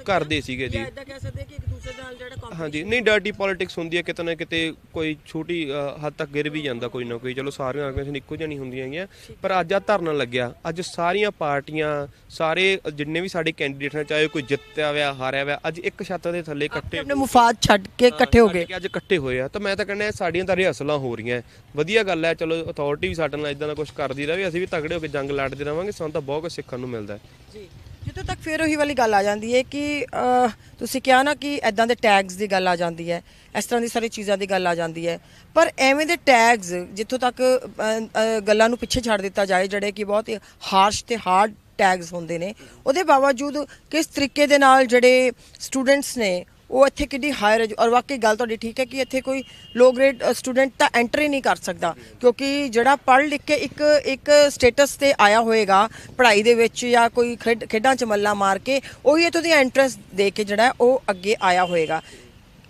A: ਕਰਦੇ ਸੀਗੇ ਜੀ।
B: ਇਦਾਂ ਕਹਿ ਸਕਦੇ ਕਿ ਇੱਕ ਦੂਸਰੇ ਨਾਲ ਜਿਹੜਾ
A: ਹਾਂਜੀ ਨਹੀਂ ਡਰਟੀ ਪੋਲਿਟਿਕਸ ਹੁੰਦੀ ਹੈ ਕਿਤੇ ਨਾ ਕਿਤੇ ਕੋਈ ਛੋਟੀ ਅ, ਹੱਦ ਤੱਕ ਗਿਰ ਵੀ ਜਾਂਦਾ ਕੋਈ ਨਾ ਕੋਈ। ਚਲੋ ਸਾਰੀਆਂ ਆਰਗੇਨਾਈਜੇਸ਼ਨ ਇੱਕੋ ਜਿਹੀ ਨਹੀਂ ਹੁੰਦੀਆਂ ਹੈਗੀਆਂ ਪਰ ਅੱਜ ਆ ਧਰਨਾ ਲੱਗਿਆ। ਅੱਜ ਸਾਰੀਆਂ ਪਾਰਟੀਆਂ ਸਾਰੇ ਜਿੰਨੇ ਵੀ ਸਾਡੇ ਕੈਂਡੀਡੇਟ ਨੇ ਚਾਹੇ ਕੋਈ ਜਿੱਤਿਆ ਹੋਇਆ ਹਾਰਿਆ ਹੋਇਆ ਅੱਜ ਇੱਕ ਛੱਤ ਦੇ ਥੱਲੇ ਇਕੱਠੇ
B: ਆਪਣੇ ਮੁਫਾਦ ਛੱਡ ਕੇ ਇਕੱਠੇ ਹੋ ਗਏ।
A: ਅੱਜ ਇਕੱਠੇ ਹੋਏ ਆ। ਤਾਂ ਮੈਂ ਤਾਂ ਕਹਿੰਦਾ ਸਾਡੀਆਂ ਤਾਂ ਰਿਹਰਸਲਾਂ ਹੋ ਰਹੀਆਂ। ਵਧੀਆ ਗੱਲ ਹੈ ਚਲੋ ਅਥਾਰਟੀ ਵੀ ਸਾਡੇ ਨਾਲ ਇਦਾਂ ਦਾ ਕੁਝ ਕਰਦੀ ਰਹੇ ਅਸੀਂ ਵੀ ਤਗੜੇ ਹੋ ਕੇ ਜੰਗ ਲੜਦੇ ਰਵਾਂਗੇ ਸਾਨੂੰ ਤਾਂ ਬਹੁਤ ਕੁਝ ਸਿੱਖਣ ਨੂੰ ਮਿਲਦਾ ਹੈ।
B: ਜੀ। ਜਿੱਥੋਂ ਤੱਕ ਫਿਰ ਉਹੀ ਵਾਲੀ ਗੱਲ ਆ ਜਾਂਦੀ ਹੈ ਕਿ ਅਹ, ਤੁਸੀਂ ਕਿਹਾ ਨਾ ਕਿ ਐਦਾਂ ਦੇ ਟੈਗਸ ਦੀ ਗੱਲ ਆ ਜਾਂਦੀ ਹੈ ਇਸ ਤਰ੍ਹਾਂ ਦੀ ਸਾਰੀ ਚੀਜ਼ਾਂ ਦੀ ਗੱਲ ਆ ਜਾਂਦੀ ਹੈ। ਪਰ ਐਵੇਂ ਦੇ ਟੈਗਸ ਜਿੱਥੋਂ ਤੱਕ ਅਹ, ਅਹ, ਗੱਲਾਂ ਨੂੰ ਪਿੱਛੇ ਛੱਡ ਦਿੱਤਾ ਜਾਏ ਜਿਹੜੇ ਕਿ ਬਹੁਤ ਹਾਰਸ਼ ਤੇ ਹਾਰਡ ਟੈਗਸ ਹੁੰਦੇ ਨੇ ਉਹਦੇ ਬਾਵਜੂਦ ਕਿਸ ਤਰੀਕੇ ਦੇ ਨਾਲ ਜਿਹੜੇ ਸਟੂਡੈਂਟਸ ਨੇ ਉਹ ਇੱਥੇ ਕਿੱਡੀ ਹਾਇਰ ਔਰ ਵਾਕਈ ਗੱਲ ਤੁਹਾਡੀ ਠੀਕ ਹੈ ਕਿ ਇੱਥੇ ਕੋਈ ਲੋ ਗ੍ਰੇਡ ਸਟੂਡੈਂਟ ਤਾਂ ਐਂਟਰ ਹੀ ਨਹੀਂ ਕਰ ਸਕਦਾ, ਕਿਉਂਕਿ ਜਿਹੜਾ ਪੜ੍ਹ ਲਿਖ ਕੇ ਇੱਕ ਇੱਕ ਸਟੇਟਸ ਤੇ ਆਇਆ ਹੋਏਗਾ, ਪੜ੍ਹਾਈ ਦੇ ਵਿੱਚ ਜਾਂ ਕੋਈ ਖੇਡ- ਖੇਡਾਂ ਚ ਮੱਲਾ ਮਾਰ ਕੇ, ਉਹੀ ਇੱਥੋਂ ਦੀ ਐਂਟਰੈਂਸ ਦੇ ਕੇ ਜਿਹੜਾ ਉਹ ਅੱਗੇ ਆਇਆ ਹੋਏਗਾ।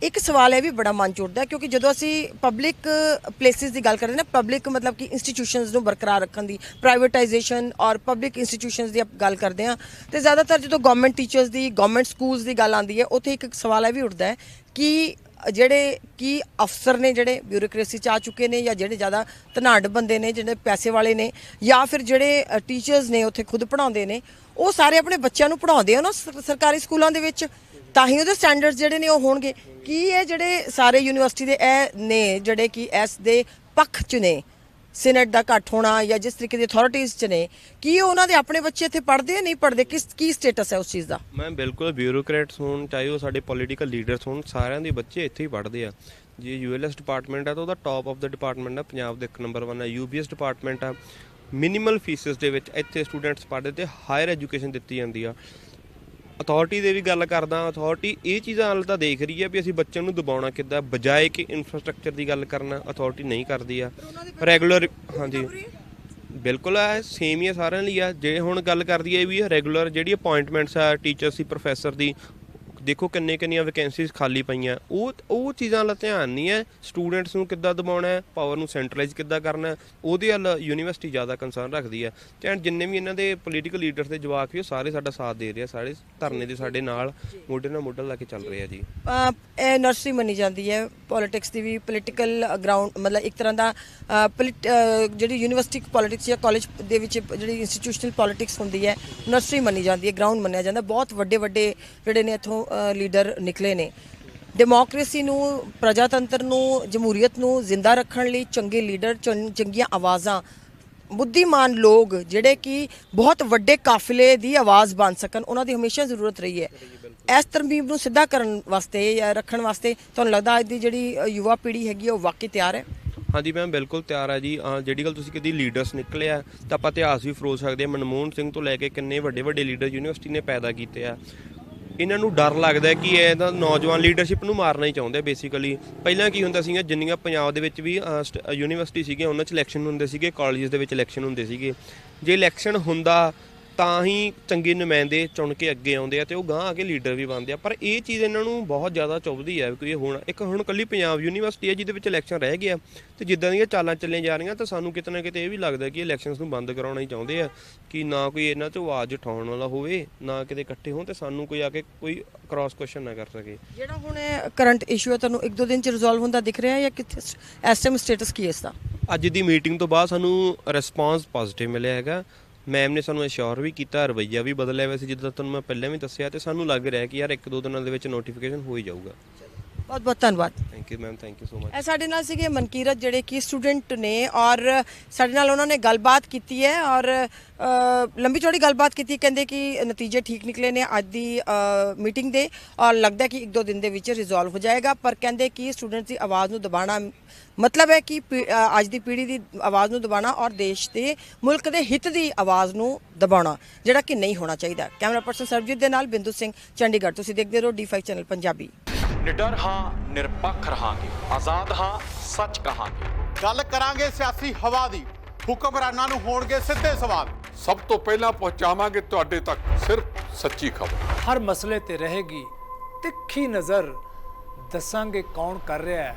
B: ਇੱਕ ਸਵਾਲ ਇਹ ਵੀ ਬੜਾ ਮਨ ਚੁੜਦਾ ਹੈ, ਕਿਉਂਕਿ ਜਦੋਂ ਅਸੀਂ ਪਬਲਿਕ ਪਲੇਸਿਸ ਦੀ ਗੱਲ ਕਰਦੇ ਨਾ ਪਬਲਿਕ ਮਤਲਬ ਕਿ ਇੰਸਟੀਟਿਊਸ਼ਨਸ ਨੂੰ ਬਰਕਰਾਰ ਰੱਖਣ ਦੀ ਪ੍ਰਾਈਵੇਟਾਈਜੇਸ਼ਨ ਔਰ ਪਬਲਿਕ ਇੰਸਟੀਟਿਊਸ਼ਨਸ ਦੀ ਆਪਾਂ ਗੱਲ ਕਰਦੇ ਹਾਂ, ਤੇ ਜ਼ਿਆਦਾਤਰ ਜਦੋਂ ਗਵਰਨਮੈਂਟ ਟੀਚਰਸ ਦੀ ਗਵਰਨਮੈਂਟ ਸਕੂਲਸ ਦੀ ਗੱਲ ਆਉਂਦੀ ਹੈ, ਉੱਥੇ ਇੱਕ ਸਵਾਲ ਇਹ ਵੀ ਉੱਠਦਾ ਹੈ ਕਿ ਜਿਹੜੇ, ਕੀ ਅਫਸਰ ਨੇ ਜਿਹੜੇ ਬਿਊਰੋਕ੍ਰੇਸੀ ਚ ਆ ਚੁੱਕੇ ਨੇ ਜਾਂ ਜਿਹੜੇ ਜ਼ਿਆਦਾ ਧਨਾਢ ਬੰਦੇ ਨੇ, ਜਿਹੜੇ ਪੈਸੇ ਵਾਲੇ ਨੇ, ਜਾਂ ਫਿਰ ਜਿਹੜੇ ਟੀਚਰਸ ਨੇ ਉੱਥੇ ਖੁਦ ਪੜ੍ਹਾਉਂਦੇ ਨੇ, ਉਹ ਸਾਰੇ ਆਪਣੇ ਬੱਚਿਆਂ ਨੂੰ ਪੜ੍ਹਾਉਂਦੇ ਆ ਨਾ ਸਰਕਾਰੀ ਸਕੂਲਾਂ ਦੇ ਵਿੱਚ? ਤਾਂ ਹੀ ਉਹਦੇ ਸਟੈਂਡਰਡਸ ਜਿਹੜੇ ਨੇ ਉਹ ਹੋਣਗੇ। ਕੀ ਇਹ ਜਿਹੜੇ ਸਾਰੇ ਯੂਨੀਵਰਸਿਟੀ ਦੇ ਇਹ ਨੇ, ਜਿਹੜੇ ਕਿ ਇਸ ਦੇ ਪੱਖ ਚ ਨੇ ਸਿਨੇਟ ਦਾ ਘੱਟ ਹੋਣਾ ਜਾਂ ਜਿਸ ਤਰੀਕੇ ਦੀ ਅਥਾਰਟੀਆਂ 'ਚ ਨੇ, ਕੀ ਉਹਨਾਂ ਦੇ ਆਪਣੇ ਬੱਚੇ ਇੱਥੇ ਪੜ੍ਹਦੇ ਜਾਂ ਨਹੀਂ ਪੜ੍ਹਦੇ? ਕਿਸ, ਕੀ ਸਟੇਟਸ ਹੈ ਉਸ ਚੀਜ਼ ਦਾ?
A: ਮੈਂ ਬਿਲਕੁਲ ਬਿਊਰੋਕਰੇਟਸ ਹੋਣ, ਚਾਹੇ ਉਹ ਸਾਡੇ ਪੋਲੀਟੀਕਲ ਲੀਡਰਸ ਹੋਣ, ਸਾਰਿਆਂ ਦੇ ਬੱਚੇ ਇੱਥੇ ਹੀ ਪੜ੍ਹਦੇ ਆ। ਜੇ ਯੂਐਲਐਸ ਡਿਪਾਰਟਮੈਂਟ ਆ, ਤਾਂ ਉਹਦਾ ਟਾਪ ਆਫ ਦਾ ਡਿਪਾਰਟਮੈਂਟ ਆ, ਪੰਜਾਬ ਦੇ ਇੱਕ ਨੰਬਰ 1 ਆ। ਯੂਬੀਐਸ ਡਿਪਾਰਟਮੈਂਟ ਆ ਮਿਨੀਮਲ ਫੀਸਸ ਦੇ ਵਿੱਚ ਇੱਥੇ ਸਟੂਡੈਂਟਸ ਪੜ੍ਹਦੇ ਤੇ ਹਾਇਰ ਐਜੂਕੇਸ਼ਨ ਦਿੱਤੀ ਜਾਂਦੀ ਆ। ਅਥਾਰਟੀ ਦੇ ਵੀ ਗੱਲ ਕਰਦਾ ਅਥਾਰਟੀ ਇਹ ਚੀਜ਼ਾਂ ਵੱਲ ਤਾਂ ਦੇਖ ਰਹੀ ਹੈ ਵੀ ਅਸੀਂ ਬੱਚਿਆਂ ਨੂੰ ਦਬਾਉਣਾ ਕਿੱਦਾਂ ਬਜਾਏ ਕਿ ਇਨਫਰਾਸਟ੍ਰਕਚਰ ਦੀ ਗੱਲ ਕਰਨਾ ਅਥਾਰਟੀ ਨਹੀਂ ਕਰਦੀ ਆ। ਰੈਗੂਲਰ ਹਾਂਜੀ। ਬਿਲਕੁਲ ਆ ਸੇਮ ਹੀ ਆ ਸਾਰਿਆਂ ਲਈ ਆ। ਜੇ ਹੁਣ ਗੱਲ ਕਰਦੀ ਹੈ ਵੀ ਰੈਗੂਲਰ ਜਿਹੜੀ ਅਪਾਇੰਟਮੈਂਟਸ ਆ ਟੀਚਰਸ ਦੀ ਪ੍ਰੋਫੈਸਰ ਦੀ ਦੇਖੋ ਕਿੰਨੇ ਕਿੰਨੀਆਂ ਵੈਕੈਂਸੀਜ਼ ਖਾਲੀ ਪਈਆਂ। ਉਹ ਉਹ ਚੀਜ਼ਾਂ ਵੱਲ ਧਿਆਨ ਨਹੀਂ ਹੈ। ਸਟੂਡੈਂਟਸ ਨੂੰ ਕਿੱਦਾਂ ਦਬਾਉਣਾ ਹੈ? ਪਾਵਰ ਨੂੰ ਸੈਂਟਰਲਾਈਜ਼ ਕਿੱਦਾਂ ਕਰਨਾ ਹੈ? ਉਹਦੇ ਵੱਲ ਯੂਨੀਵਰਸਿਟੀ ਜ਼ਿਆਦਾ ਕੰਸਰਨ ਰੱਖਦੀ ਹੈ। ਤੇ ਜਿੰਨੇ ਵੀ ਇਹਨਾਂ ਦੇ ਪੋਲੀਟੀਕਲ ਲੀਡਰਸ ਦੇ ਜਵਾਕ ਵੀ ਉਹ ਸਾਰੇ ਸਾਡਾ ਸਾਥ ਦੇ ਰਹੇ ਆ। ਸਾਰੇ ਧਰਨੇ ਦੇ ਸਾਡੇ ਨਾਲ ਮੋਢੇ ਨਾਲ ਮੋਢਾ ਲਾ ਕੇ ਚੱਲ ਰਹੇ ਆ ਜੀ।
B: ਇਹ ਨਰਸਰੀ ਮੰਨੀ ਜਾਂਦੀ ਹੈ। ਪੋਲਿਟਿਕਸ ਦੀ ਵੀ ਪੋਲੀਟੀਕਲ ਗਰਾਊਂਡ ਮਤਲਬ ਇੱਕ ਤਰ੍ਹਾਂ ਦਾ ਅਹ, ਜਿਹੜੀ ਯੂਨੀਵਰਸਿਟੀ ਪੋਲਿਟਿਕਸ ਜਾਂ ਕਾਲਜ ਦੇ ਵਿੱਚ ਜਿਹੜੀ ਇੰਸਟੀਟਿਊਸ਼ਨਲ ਪੋਲਿਟਿਕਸ ਹੁੰਦੀ ਹੈ ਨਰਸਰੀ ਮੰਨੀ ਜਾਂਦੀ ਹੈ ਗਰਾਊਂਡ ਮੰਨਿਆ ਜਾਂਦਾ। ਬਹੁਤ ਵੱਡੇ ਵੱਡੇ ਜਿਹੜੇ ਨੇ ਇੱਥੋਂ ਲੀਡਰ ਨਿਕਲੇ ਨੇ। ਡੈਮੋਕ੍ਰੇਸੀ ਨੂੰ, ਪ੍ਰਜਾਤੰਤਰ ਨੂੰ, ਜਮਹੂਰੀਅਤ ਨੂੰ ਜ਼ਿੰਦਾ ਰੱਖਣ ਲਈ ਚੰਗੇ ਲੀਡਰ ਚੰਗੀਆਂ ਆਵਾਜ਼ਾਂ, ਬੁੱਧੀਮਾਨ ਲੋਕ ਜਿਹੜੇ ਕਿ ਬਹੁਤ ਵੱਡੇ ਕਾਫਲੇ ਦੀ ਆਵਾਜ਼ ਬਣ ਸਕਣ, ਉਹਨਾਂ ਦੀ ਹਮੇਸ਼ਾ ਜ਼ਰੂਰਤ ਰਹੀ ਹੈ। ਇਸ ਤਰਮੀਮ ਨੂੰ ਸਿੱਧਾ ਕਰਨ ਵਾਸਤੇ ਜਾਂ ਰੱਖਣ ਵਾਸਤੇ ਤੁਹਾਨੂੰ ਲੱਗਦਾ ਅੱਜ ਦੀ ਜਿਹੜੀ ਯੁਵਾ ਪੀੜ੍ਹੀ ਹੈਗੀ, ਉਹ ਵਾਕਈ ਤਿਆਰ ਹੈ?
A: ਹਾਂਜੀ ਮੈਮ, ਬਿਲਕੁਲ ਤਿਆਰ ਆ ਜੀ। ਜਿਹੜੀ ਗੱਲ ਤੁਸੀਂ ਕਿਹਾ, ਲੀਡਰਸ ਨਿਕਲੇ ਆ, ਤਾਂ ਆਪਾਂ ਇਤਿਹਾਸ ਵੀ ਫਰੋਲ ਸਕਦੇ ਆ ਮਨਮੋਹਨ ਸਿੰਘ ਤੋਂ ਲੈ ਕੇ ਕਿੰਨੇ ਵੱਡੇ ਵੱਡੇ ਲੀਡਰ ਯੂਨੀਵਰਸਿਟੀ ਨੇ ਪੈਦਾ ਕੀਤੇ ਆ। ਇਹਨਾਂ ਨੂੰ ਡਰ ਲੱਗਦਾ ਕਿ ਇਹ ਤਾਂ ਨੌਜਵਾਨ ਲੀਡਰਸ਼ਿਪ ਨੂੰ ਮਾਰਨਾ ਹੀ ਚਾਹੁੰਦੇ ਬੇਸਿਕਲੀ ਪਹਿਲਾਂ ਕੀ ਹੁੰਦਾ ਸੀਗਾ ਜਿੰਨੀਆਂ ਪੰਜਾਬ ਦੇ ਵਿੱਚ ਵੀ ਸਟ- ਯੂਨੀਵਰਸਿਟੀ ਸੀਗੀਆਂ, ਉਹਨਾਂ 'ਚ ਇਲੈਕਸ਼ਨ ਹੁੰਦੇ ਸੀਗੇ ਕਾਲਜਸ ਦੇ ਵਿੱਚ ਇਲੈਕਸ਼ਨ ਹੁੰਦੇ ਸੀਗੇ। ਜੇ ਇਲੈਕਸ਼ਨ ਹੁੰਦਾ ਤਾਂ ਹੀ ਚੰਗੇ ਨੁਮਾਇੰਦੇ ਚੁਣ ਕੇ ਅੱਗੇ ਆਉਂਦੇ ਆ ਤੇ ਉਹ ਗਾਂ ਆ ਕੇ ਲੀਡਰ ਵੀ ਬਣਦੇ ਆ। ਪਰ ਇਹ ਚੀਜ਼ ਇਹਨਾਂ ਨੂੰ ਬਹੁਤ ਜ਼ਿਆਦਾ ਚੁੱਭਦੀ ਹੈ ਕਿ ਇਹ ਹੁਣ ਇੱਕ ਹੁਣ ਕੱਲੀ ਪੰਜਾਬ ਯੂਨੀਵਰਸਿਟੀ ਹੈ ਜਿਹਦੇ ਵਿੱਚ ਇਲੈਕਸ਼ਨ ਰਹਿ ਗਿਆ ਤੇ ਜਿੱਦਾਂ ਦੀਆਂ ਚਾਲਾਂ ਚੱਲੀਆਂ ਜਾ ਰਹੀਆਂ ਤਾਂ ਸਾਨੂੰ ਕਿਤੇ ਨਾ ਕਿਤੇ ਇਹ ਵੀ ਲੱਗਦਾ ਕਿ ਇਲੈਕਸ਼ਨਸ ਨੂੰ ਬੰਦ ਕਰਾਉਣਾ ਹੀ ਚਾਹੁੰਦੇ ਆ ਕਿ ਨਾ ਕੋਈ ਇਹਨਾਂ 'ਚ ਆਵਾਜ਼ ਉਠਾਉਣ ਵਾਲਾ ਹੋਵੇ ਨਾ ਕਿਤੇ ਇਕੱਠੇ ਹੋਣ ਤੇ ਸਾਨੂੰ ਕੋਈ ਆ ਕੇ ਕੋਈ ਕ੍ਰਾਸ ਕੁਐਸਚਨ ਨਾ ਕਰ ਸਕੇ।
B: ਜਿਹੜਾ ਹੁਣ ਕਰੰਟ ਇਸ਼ੂ ਹੈ ਤੁਹਾਨੂੰ ਇੱਕ ਦੋ ਦਿਨ ਚ ਰਿਜ਼ੋਲਵ ਹੁੰਦਾ ਦਿਖ ਰਿਹਾ ਹੈ ਜਾਂ ਕਿੱਥੇ ਇਸ ਟਾਈਮ ਸਟੇਟਸ ਕੀ ਹੈ ਇਸ ਦਾ?
A: ਅੱਜ ਦੀ ਮੀਟਿੰਗ ਤੋਂ ਬਾਅਦ ਸਾਨੂੰ ਰਿਸਪਾਂਸ ਪੋਜ਼ਿਟਿਵ ਮਿਲਿਆ ਹੈਗਾ। ਮੈਮ ਨੇ ਸਾਨੂੰ ਅਸ਼ੋਰ ਵੀ ਕੀਤਾ ਰਵਈਆ ਵੀ ਬਦਲਿਆ ਵੈਸੇ ਜਿੱਦਾਂ ਤੁਹਾਨੂੰ ਮੈਂ ਪਹਿਲਾਂ ਵੀ ਦੱਸਿਆ ਤੇ ਸਾਨੂੰ ਲੱਗ ਰਿਹਾ ਕਿ ਯਾਰ ਇੱਕ ਦੋ ਦਿਨਾਂ ਦੇ ਵਿੱਚ ਨੋਟੀਫਿਕੇਸ਼ਨ ਹੋ ਹੀ ਜਾਊਗਾ।
B: ਬਹੁਤ ਬਹੁਤ ਧੰਨਵਾਦ।
A: Thank you ma'am thank you so much
B: ਇਹ ਸਾਡੇ ਨਾਲ ਸੀਗੇ ਮਨਕੀਰਤ ਜਿਹੜੇ ਕਿ ਸਟੂਡੈਂਟ ਨੇ ਔਰ ਸਾਡੇ ਨਾਲ ਉਹਨਾਂ ਨੇ ਗੱਲਬਾਤ ਕੀਤੀ ਹੈ ਔਰ ਲੰਬੀ ਚੌੜੀ ਗੱਲਬਾਤ ਕੀਤੀ ਕਹਿੰਦੇ ਕਿ ਨਤੀਜੇ ਠੀਕ ਨਿਕਲੇ ਨੇ ਅੱਜ ਦੀ ਮੀਟਿੰਗ ਦੇ ਔਰ ਲੱਗਦਾ ਕਿ ਇੱਕ ਦੋ ਦਿਨ ਦੇ ਵਿੱਚ ਰਿਜ਼ੋਲਵ ਹੋ ਜਾਏਗਾ। ਪਰ ਕਹਿੰਦੇ ਕਿ ਸਟੂਡੈਂਟਸ ਦੀ ਆਵਾਜ਼ ਨੂੰ ਦਬਾਉਣਾ ਮਤਲਬ ਹੈ ਕਿ ਅੱਜ ਦੀ ਪੀੜ੍ਹੀ ਦੀ ਆਵਾਜ਼ ਨੂੰ ਦਬਾਉਣਾ ਔਰ ਦੇਸ਼ ਦੇ ਮੁਲਕ ਦੇ ਹਿੱਤ ਦੀ ਆਵਾਜ਼ ਨੂੰ ਦਬਾਉਣਾ ਜਿਹੜਾ ਕਿ ਨਹੀਂ ਹੋਣਾ ਚਾਹੀਦਾ। ਕੈਮਰਾ ਪਰਸਨ ਸਰਬਜੀਤ ਦੇ ਨਾਲ ਬਿੰਦੂ ਸਿੰਘ ਚੰਡੀਗੜ੍ਹ। ਤੁਸੀਂ ਦੇਖਦੇ ਰਹੋ ਡੀ5 ਚੈਨਲ ਪੰਜਾਬੀ।
C: ਨਿਡਰ ਹਾਂ ਨਿਰਪੱਖ ਰਹਾਂਗੇ। ਆਜ਼ਾਦ ਹਾਂ ਸੱਚ ਕਹਾਂਗੇ।
D: ਗੱਲ ਕਰਾਂਗੇ ਸਿਆਸੀ ਹਵਾ ਦੀ। ਹੁਕਮਰਾਨਾਂ ਨੂੰ ਹੋਣਗੇ ਸਿੱਧੇ ਸਵਾਲ।
E: ਸਭ ਤੋਂ ਪਹਿਲਾਂ ਪਹੁੰਚਾਵਾਂਗੇ ਤੁਹਾਡੇ ਤੱਕ ਸਿਰਫ ਸੱਚੀ ਖਬਰ।
F: ਹਰ ਮਸਲੇ ਤੇ ਰਹੇਗੀ ਤਿੱਖੀ ਨਜ਼ਰ। ਦੱਸਾਂਗੇ ਕੌਣ ਕਰ ਰਿਹਾ ਹੈ।